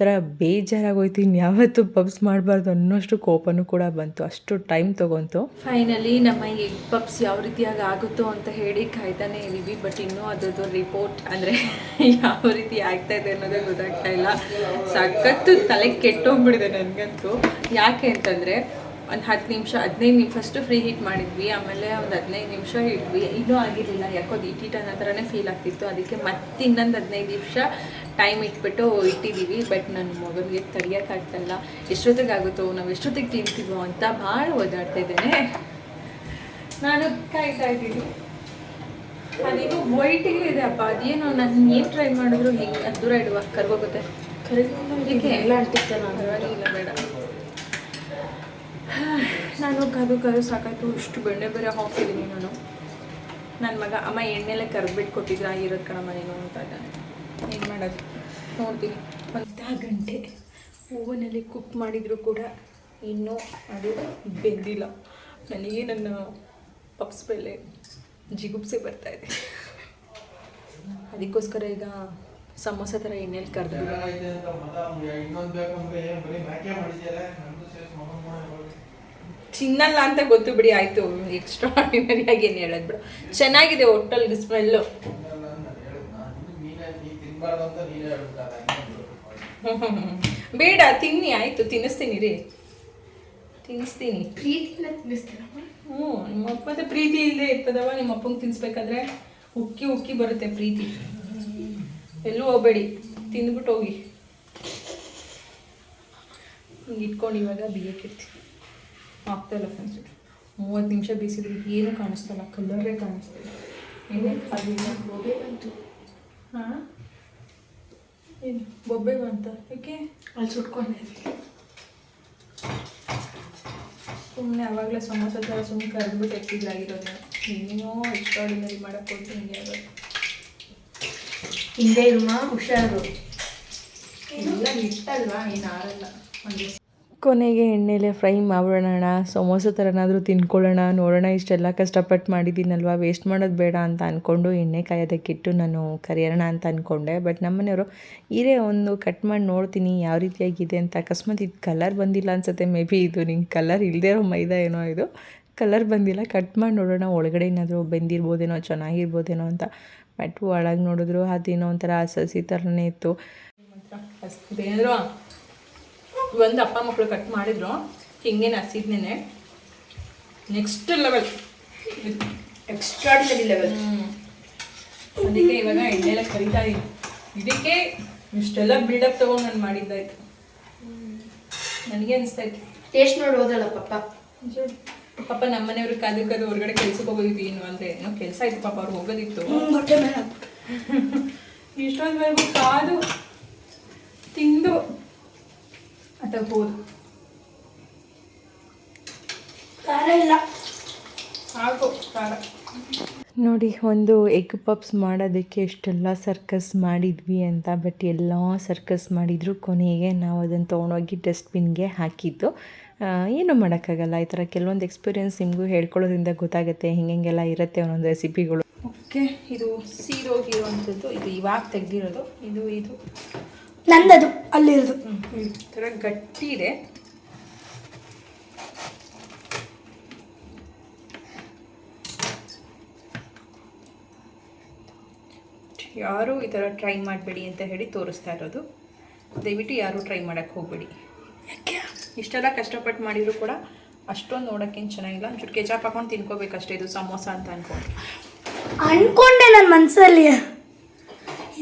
ಥರ ಬೇಜಾರಾಗೋಯ್ತು ಇನ್ನು ಯಾವತ್ತು ಪಬ್ಸ್ ಮಾಡಬಾರ್ದು ಅನ್ನೋಷ್ಟು ಕೋಪನೂ ಕೂಡ ಬಂತು. ಅಷ್ಟು ಟೈಮ್ ತೊಗೊಂತು. ಫೈನಲಿ ನಮ್ಮ ಎಗ್ ಪಬ್ಸ್ ಯಾವ ರೀತಿಯಾಗಿ ಆಗುತ್ತೋ ಅಂತ ಹೇಳಿ ಕಾಯ್ತಾನೆ ಇದ್ದೀವಿ. ಬಟ್ ಇನ್ನೂ ಅದರದ್ದು ರಿಪೋರ್ಟ್ ಅಂದರೆ ಯಾವ ರೀತಿ ಆಗ್ತಾ ಇದೆ ಅನ್ನೋದೇ ಗೊತ್ತಾಗ್ತಾ ಇಲ್ಲ. ಸಖತ್ತು ತಲೆ ಕೆಟ್ಟೋಗ್ಬಿಡಿದೆ ನನಗಂತೂ. ಯಾಕೆ ಅಂತಂದರೆ ಒಂದು ಹತ್ತು ನಿಮಿಷ ಹದಿನೈದು ನಿಮಿಷ ಫಸ್ಟು ಫ್ರೀ ಹೀಟ್ ಮಾಡಿದ್ವಿ. ಆಮೇಲೆ ಒಂದು ಹದಿನೈದು ನಿಮಿಷ ಇಟ್ವಿ. ಇನ್ನೂ ಆಗಿರಲಿಲ್ಲ. ಯಾಕೋ ಅದು ಇಟ್ಟಿಟ್ಟು ಅನ್ನೋ ಥರನೇ ಫೀಲ್ ಆಗ್ತಿತ್ತು. ಅದಕ್ಕೆ ಮತ್ತೆ ಇನ್ನೊಂದು ಹದಿನೈದು ನಿಮಿಷ ಟೈಮ್ ಇಟ್ಬಿಟ್ಟು ಇಟ್ಟಿದ್ದೀವಿ ಬಟ್ ನನ್ನ ಮಗನಿಗೆ ತಡಿಯೋಕ್ಕಾಗ್ತಲ್ಲ ಎಷ್ಟೊತ್ತಿಗೆ ಆಗುತ್ತೋ ನಾವು ಎಷ್ಟೊತ್ತಿಗೆ ತಿಂತೀವೋ ಅಂತ ಭಾಳ ಓದಾಡ್ತಾ ಇದ್ದೇನೆ. ನಾನು ಕಾಯ್ತಾ ಇದ್ದೀನಿ. ಅದೇನು ವೈಟಿಗೆ ಇದೆ ಅಪ್ಪ. ಅದೇನೋ ನಾನು ಏನು ಟ್ರೈ ಮಾಡಿದ್ರು ಹಿಂಗೆ ದೂರ ಇಡುವ. ಕರ್ಗೋಗುತ್ತೆ. ಕರಿಗೋಗ್ತಾನೆ ಇಲ್ಲ ಬೇಡ. ನಾನು ಕದು ಕದು ಸಾಕಾಯ್ತು ಇಷ್ಟು ಬೆಣ್ಣೆ ಬೇರೆ ಹಾಕಿದ್ದೀನಿ ನಾನು. ನನ್ನ ಮಗ ಅಮ್ಮ ಎಣ್ಣೆಲೆ ಕರ್ಬಿಟ್ಟು ಕೊಟ್ಟಿದ್ರೆ ಆಗಿರೋದು ಕಣಮ್ಮ ನೀನು ಅಂತ ಏನು ಮಾಡೋದು? ನೋಡ್ತೀನಿ. ಒಂದು ಗಂಟೆ ಓವನಲ್ಲಿ ಕುಕ್ ಮಾಡಿದರೂ ಕೂಡ ಇನ್ನೂ ಅದು ಬೆಂದಿಲ್ಲ. ನನಗೆ ನನ್ನ ಪಪ್ಸ್ ಮೇಲೆ ಜಿಗುಪ್ಸೆ ಬರ್ತಾ ಇದೆ. ಅದಕ್ಕೋಸ್ಕರ ಈಗ ಸಮೋಸ ಥರ ಎಣ್ಣೆಲಿ ಕರೆದು ತಿನ್ನಲ್ಲ ಅಂತ ಗೊತ್ತು ಬಿಡಿ, ಆಯಿತು ಎಕ್ಸ್ಟ್ರಾ ಆಗಿ ಏನು ಹೇಳೋದು ಬಿಡು. ಚೆನ್ನಾಗಿದೆ ಹೋಟೆಲ್ ಸ್ಮೆಲ್ಲು ಬೇಡ, ತಿನ್ನಿ, ಆಯಿತು, ತಿನ್ನಿಸ್ತೀನಿ ರೀ ತಿನ್ನಿಸ್ತೀನಿ. ಹ್ಞೂ, ನಿಮ್ಮ ಅಪ್ಪ ಮತ್ತೆ ಪ್ರೀತಿ ಇಲ್ಲದೆ ಇರ್ತದವ ನಿಮ್ಮ ಅಪ್ಪಂಗೆ ಉಕ್ಕಿ ಉಕ್ಕಿ ಬರುತ್ತೆ ಪ್ರೀತಿ. ಎಲ್ಲೂ ಹೋಗ್ಬೇಡಿ, ತಿಂದ್ಬಿಟ್ಟು ಹೋಗಿ. ಹಿಂಗೆ ಇಟ್ಕೊಂಡು ಇವಾಗ ಬಿಯ್ಯಕ್ಕಿರ್ತೀನಿ ಆಗ್ತಾ ಇಲ್ಲ ಫ್ರೆಂಡ್ಸ್ ಮೂವತ್ತು ನಿಮಿಷ ಬೀಸಿದ್ರೆ ಏನೂ ಕಾಣಿಸ್ತಲ್ಲ ಕಲರೇ ಕಾಣಿಸ್ತಿಲ್ಲ. ಏನೇ ಅದಿಲ್ಲ ಬೊಬ್ಬೆ ಬಂತು ಹಾಂ? ಏನು? ಬೊಬ್ಬೆ ಬಂತ ಯಾಕೆ ಅಲ್ಲಿ ಸುಟ್ಕೊಂಡೆ ಸುಮ್ಮನೆ ಅವಾಗಲೇ ಸಮೋಸ ಥರ ಸುಮ್ಮನೆ ಕರೆದ್ಬಿಟ್ಟು ಎಕ್ಕಿದ್ರಾಗಿರೋದು ಇನ್ನೂ ಎಕ್ಸ್ಟ್ರಾಡಿನರಿ ಮಾಡೋಕ್ಕೆ ಹೋಗಿ ಹಿಂಗೆ ಆಗೋದು. ಹಿಂದೆ ಇರುಮ? ಹುಷಾರು. ಇಲ್ಲ ಇಟ್ಟಲ್ವಾ ಏನು ಆರಲ್ಲ ಒಂದು ಕೊನೆಗೆ ಎಣ್ಣೆಲೆ ಫ್ರೈ ಮಾಡೋಣ ಸಮೋಸ ಥರನಾದರೂ ತಿನ್ಕೊಳ್ಳೋಣ. ನೋಡೋಣ, ಇಷ್ಟೆಲ್ಲ ಕಷ್ಟಪಟ್ಟು ಮಾಡಿದ್ದೀನಲ್ವ? ವೇಸ್ಟ್ ಮಾಡೋದು ಬೇಡ ಅಂತ ಅಂದ್ಕೊಂಡು ಎಣ್ಣೆ ಕಾಯೋದಕ್ಕಿಟ್ಟು ನಾನು ಕರಿಯೋಣ ಅಂತ ಅಂದ್ಕೊಂಡೆ ಬಟ್ ನಮ್ಮನೆಯವರು, ಇರೇ, ಒಂದು ಕಟ್ ಮಾಡಿ ನೋಡ್ತೀನಿ ಯಾವ ರೀತಿಯಾಗಿದೆ ಅಂತ. ಅಕಸ್ಮಾತ್ ಇದು ಕಲರ್ ಬಂದಿಲ್ಲ ಅನ್ಸುತ್ತೆ. ಮೇ ಬಿ ಇದು ನಿಂಗೆ ಕಲರ್ ಇಲ್ಲದೇ ಇರೋ ಮೈದಾ ಏನೋ ಇದು. ಕಲರ್ ಬಂದಿಲ್ಲ. ಕಟ್ ಮಾಡಿ ನೋಡೋಣ, ಒಳಗಡೆ ಏನಾದರೂ ಬೆಂದಿರ್ಬೋದೇನೋ, ಚೆನ್ನಾಗಿರ್ಬೋದೇನೋ ಅಂತ. ಬಟ್ ಒಳಗೆ ನೋಡಿದ್ರು ಅದೇನೋ ಒಂಥರ ಸಸಿ ಥರನೇ ಇತ್ತು. ಒಂದು ಅಪ್ಪ ಮಕ್ಕಳು ಕಟ್ ಮಾಡಿದ್ರು. ಹಿಂಗೇನೆ ಹಸಿದ್ನೇನೆ. ನೆಕ್ಸ್ಟ್ ಲೆವೆಲ್ ಎಕ್ಸ್ಟ್ರಾಡಿನರಿ ಲೆವೆಲ್ ಅದಕ್ಕೆ ಇವಾಗ ಎಣ್ಣೆಲ್ಲ ಕರಿತಾ ಇದ್ದೀನಿ ಇದಕ್ಕೆ ಇಷ್ಟೆಲ್ಲ ಬಿಲ್ಡಪ್ ತಗೊಂಡು ನಾನು ಮಾಡಿದ್ದಾಯ್ತು ನನಗೆ ಅನಿಸ್ತಾ ಇತ್ತು ಟೇಸ್ಟ್ ನೋಡಿ ಹೋದಲ್ಲ ಪಪ್ಪ. ಪಾಪ ನಮ್ಮ ಮನೆಯವ್ರ ಕಾದು ಕಾದು ಹೊರಗಡೆ ಕೆಲ್ಸಕ್ಕೆ ಹೋಗೋದಿತ್ತು ಏನು ಅಂದರೆ ಏನೋ ಕೆಲಸ ಇತ್ತು ಪಾಪ ಅವ್ರು ಹೋಗೋದಿತ್ತು. ಹೊಟ್ಟೆ ಮೇಲೆ ಹಾಕ್ಬಿಟ್ಟು. ಕಾದು ತಿಂದು ಅಥವಾ ಹೋದು ಖಾರ ಇಲ್ಲ. ಸಾಕು ಖಾರ. ನೋಡಿ ಒಂದು ಎಗ್ ಪಪ್ಸ್ ಮಾಡೋದಕ್ಕೆ ಎಷ್ಟೆಲ್ಲ ಸರ್ಕಸ್ ಮಾಡಿದ್ವಿ ಅಂತ ಬಟ್ ಎಲ್ಲ ಸರ್ಕಸ್ ಮಾಡಿದ್ರು ಕೊನೆಗೆ ನಾವು ಅದನ್ನು ತೊಗೊಂಡೋಗಿ ಡಸ್ಟ್ಬಿನ್ಗೆ ಹಾಕಿದ್ದು. ಏನು ಏನೂ ಮಾಡೋಕ್ಕಾಗಲ್ಲ ಈ ಥರ ಕೆಲವೊಂದು ಎಕ್ಸ್ಪೀರಿಯೆನ್ಸ್ ನಿಮಗೂ ಹೇಳ್ಕೊಳ್ಳೋದ್ರಿಂದ ಗೊತ್ತಾಗುತ್ತೆ ಹೆಂಗೆಲ್ಲ ಇರುತ್ತೆ ಒಂದೊಂದು ರೆಸಿಪಿಗಳು ಓಕೆ ಇದು ಸೀದೋಗಿರುವಂಥದ್ದು ಇದು ಇವಾಗ ತೆಗ್ದಿರೋದು. ಇದು ಇದು. ನಂದದು. ಅಲ್ಲಿರೋದು ಈ ಥರ ಗಟ್ಟಿ ಇದೆ. ಯಾರೂ ಈ ಥರ ಟ್ರೈ ಮಾಡಬೇಡಿ ಅಂತ ಹೇಳಿ ತೋರಿಸ್ತಾ ಇರೋದು. ದಯವಿಟ್ಟು ಯಾರು ಟ್ರೈ ಮಾಡೋಕ್ಕೆ ಹೋಗಬೇಡಿ. ಯಾಕೆ? ಇಷ್ಟೆಲ್ಲ ಕಷ್ಟಪಟ್ಟು ಮಾಡಿದ್ರು ಕೂಡ ಅಷ್ಟೊಂದು ನೋಡೋಕ್ಕೇನು ಚೆನ್ನಾಗಿಲ್ಲ. ಒಂಚೂರು ಕೆಚಾಪ್ ಹಾಕೊಂಡು ತಿನ್ಕೋಬೇಕಷ್ಟೇ ಇದು ಸಮೋಸ ಅಂತ ಅನ್ಕೊಂಡು. ಅನ್ಕೊಂಡೆ ನನ್ನ ಮನಸ್ಸಲ್ಲಿ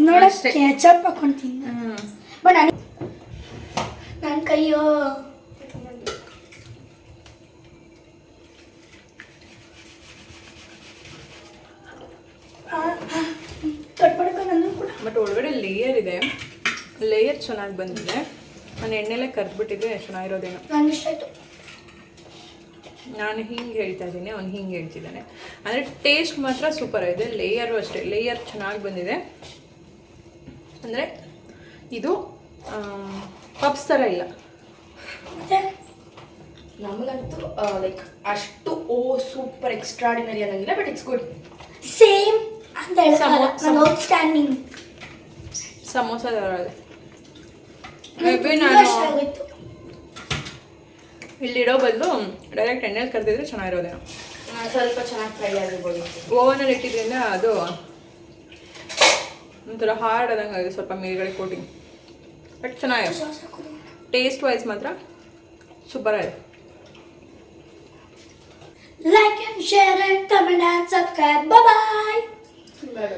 ನೋಡಕ್ಕೆ ಅಷ್ಟೇ. ಹಾಕೊಂಡು ಹಾಕೊಂತೀನಿ ಬಟ್ ಕೈಯೋ ಬಟ್ ಒಳಗಡೆ ಲೇಯರ್ ಇದೆ. ಲೇಯರ್ ಚೆನ್ನಾಗಿ ಬಂದಿದೆ. ನಾನು ಎಣ್ಣೆಲೆ ಕರ್ದ್ಬಿಟ್ಟಿದ್ದೆ ಚೆನ್ನಾಗಿರೋದೇನೋ ನಾನು ಹಿಂಗೆ ಹೇಳ್ತಾ ಇದ್ದೀನಿ ಅವ್ನು ಹಿಂಗೆ ಹೇಳ್ತಿದ್ದಾನೆ. ಅಂದರೆ ಟೇಸ್ಟ್ ಮಾತ್ರ ಸೂಪರ್ ಆಗಿದೆ. ಲೇಯರು ಅಷ್ಟೇ. ಲೇಯರ್ ಚೆನ್ನಾಗಿ ಬಂದಿದೆ. ಅಂದರೆ ಇದು ಪಪ್ಸ್ ಥರ ಇಲ್ಲ. ನಮಗಂತೂ ಲೈಕ್ ಅಷ್ಟು ಓ ಸೂಪರ್ ಎಕ್ಸ್ಟ್ರಾಡಿನರಿ ಅನ್ನಂಗಿಲ್ಲ ಬಟ್ ಇಟ್ಸ್ ಗುಡ್ ಸೇಮ್ ಅಂತ ಸ್ಟ್ಯಾಂಡಿಂಗ್ ಸಮೋಸ ನಾನು ಇಲ್ಲಿಡೋ ಬದಲು ಡೈರೆಕ್ಟ್ ಎಣ್ಣೆಲಿ ಕರೆದಿದ್ರೆ ಚೆನ್ನಾಗಿರೋದೇನೋ. ಸ್ವಲ್ಪ ಚೆನ್ನಾಗಿ ಫ್ರೈ ಆಗಿರ್ಬೋದು. ಓವನಲ್ಲಿ ಇಟ್ಟಿದ್ರಿಂದ ಅದು ಒಂಥರ ಹಾರ್ಡ್ ಆದಂಗೆ ಆಗಿದೆ. ಸ್ವಲ್ಪ ಮೇಲ್ಗಡೆ ಕೋಟಿಂಗ್ ಬಟ್ ಚೆನ್ನಾಗಿದೆ ಸಾಸ್ ಹಾಕೋದು ಟೇಸ್ಟ್ ವೈಸ್ ಮಾತ್ರ ಸೂಪರ್ ಆಗಿದೆ Like and share and comment and subscribe. Bye bye. Bye bye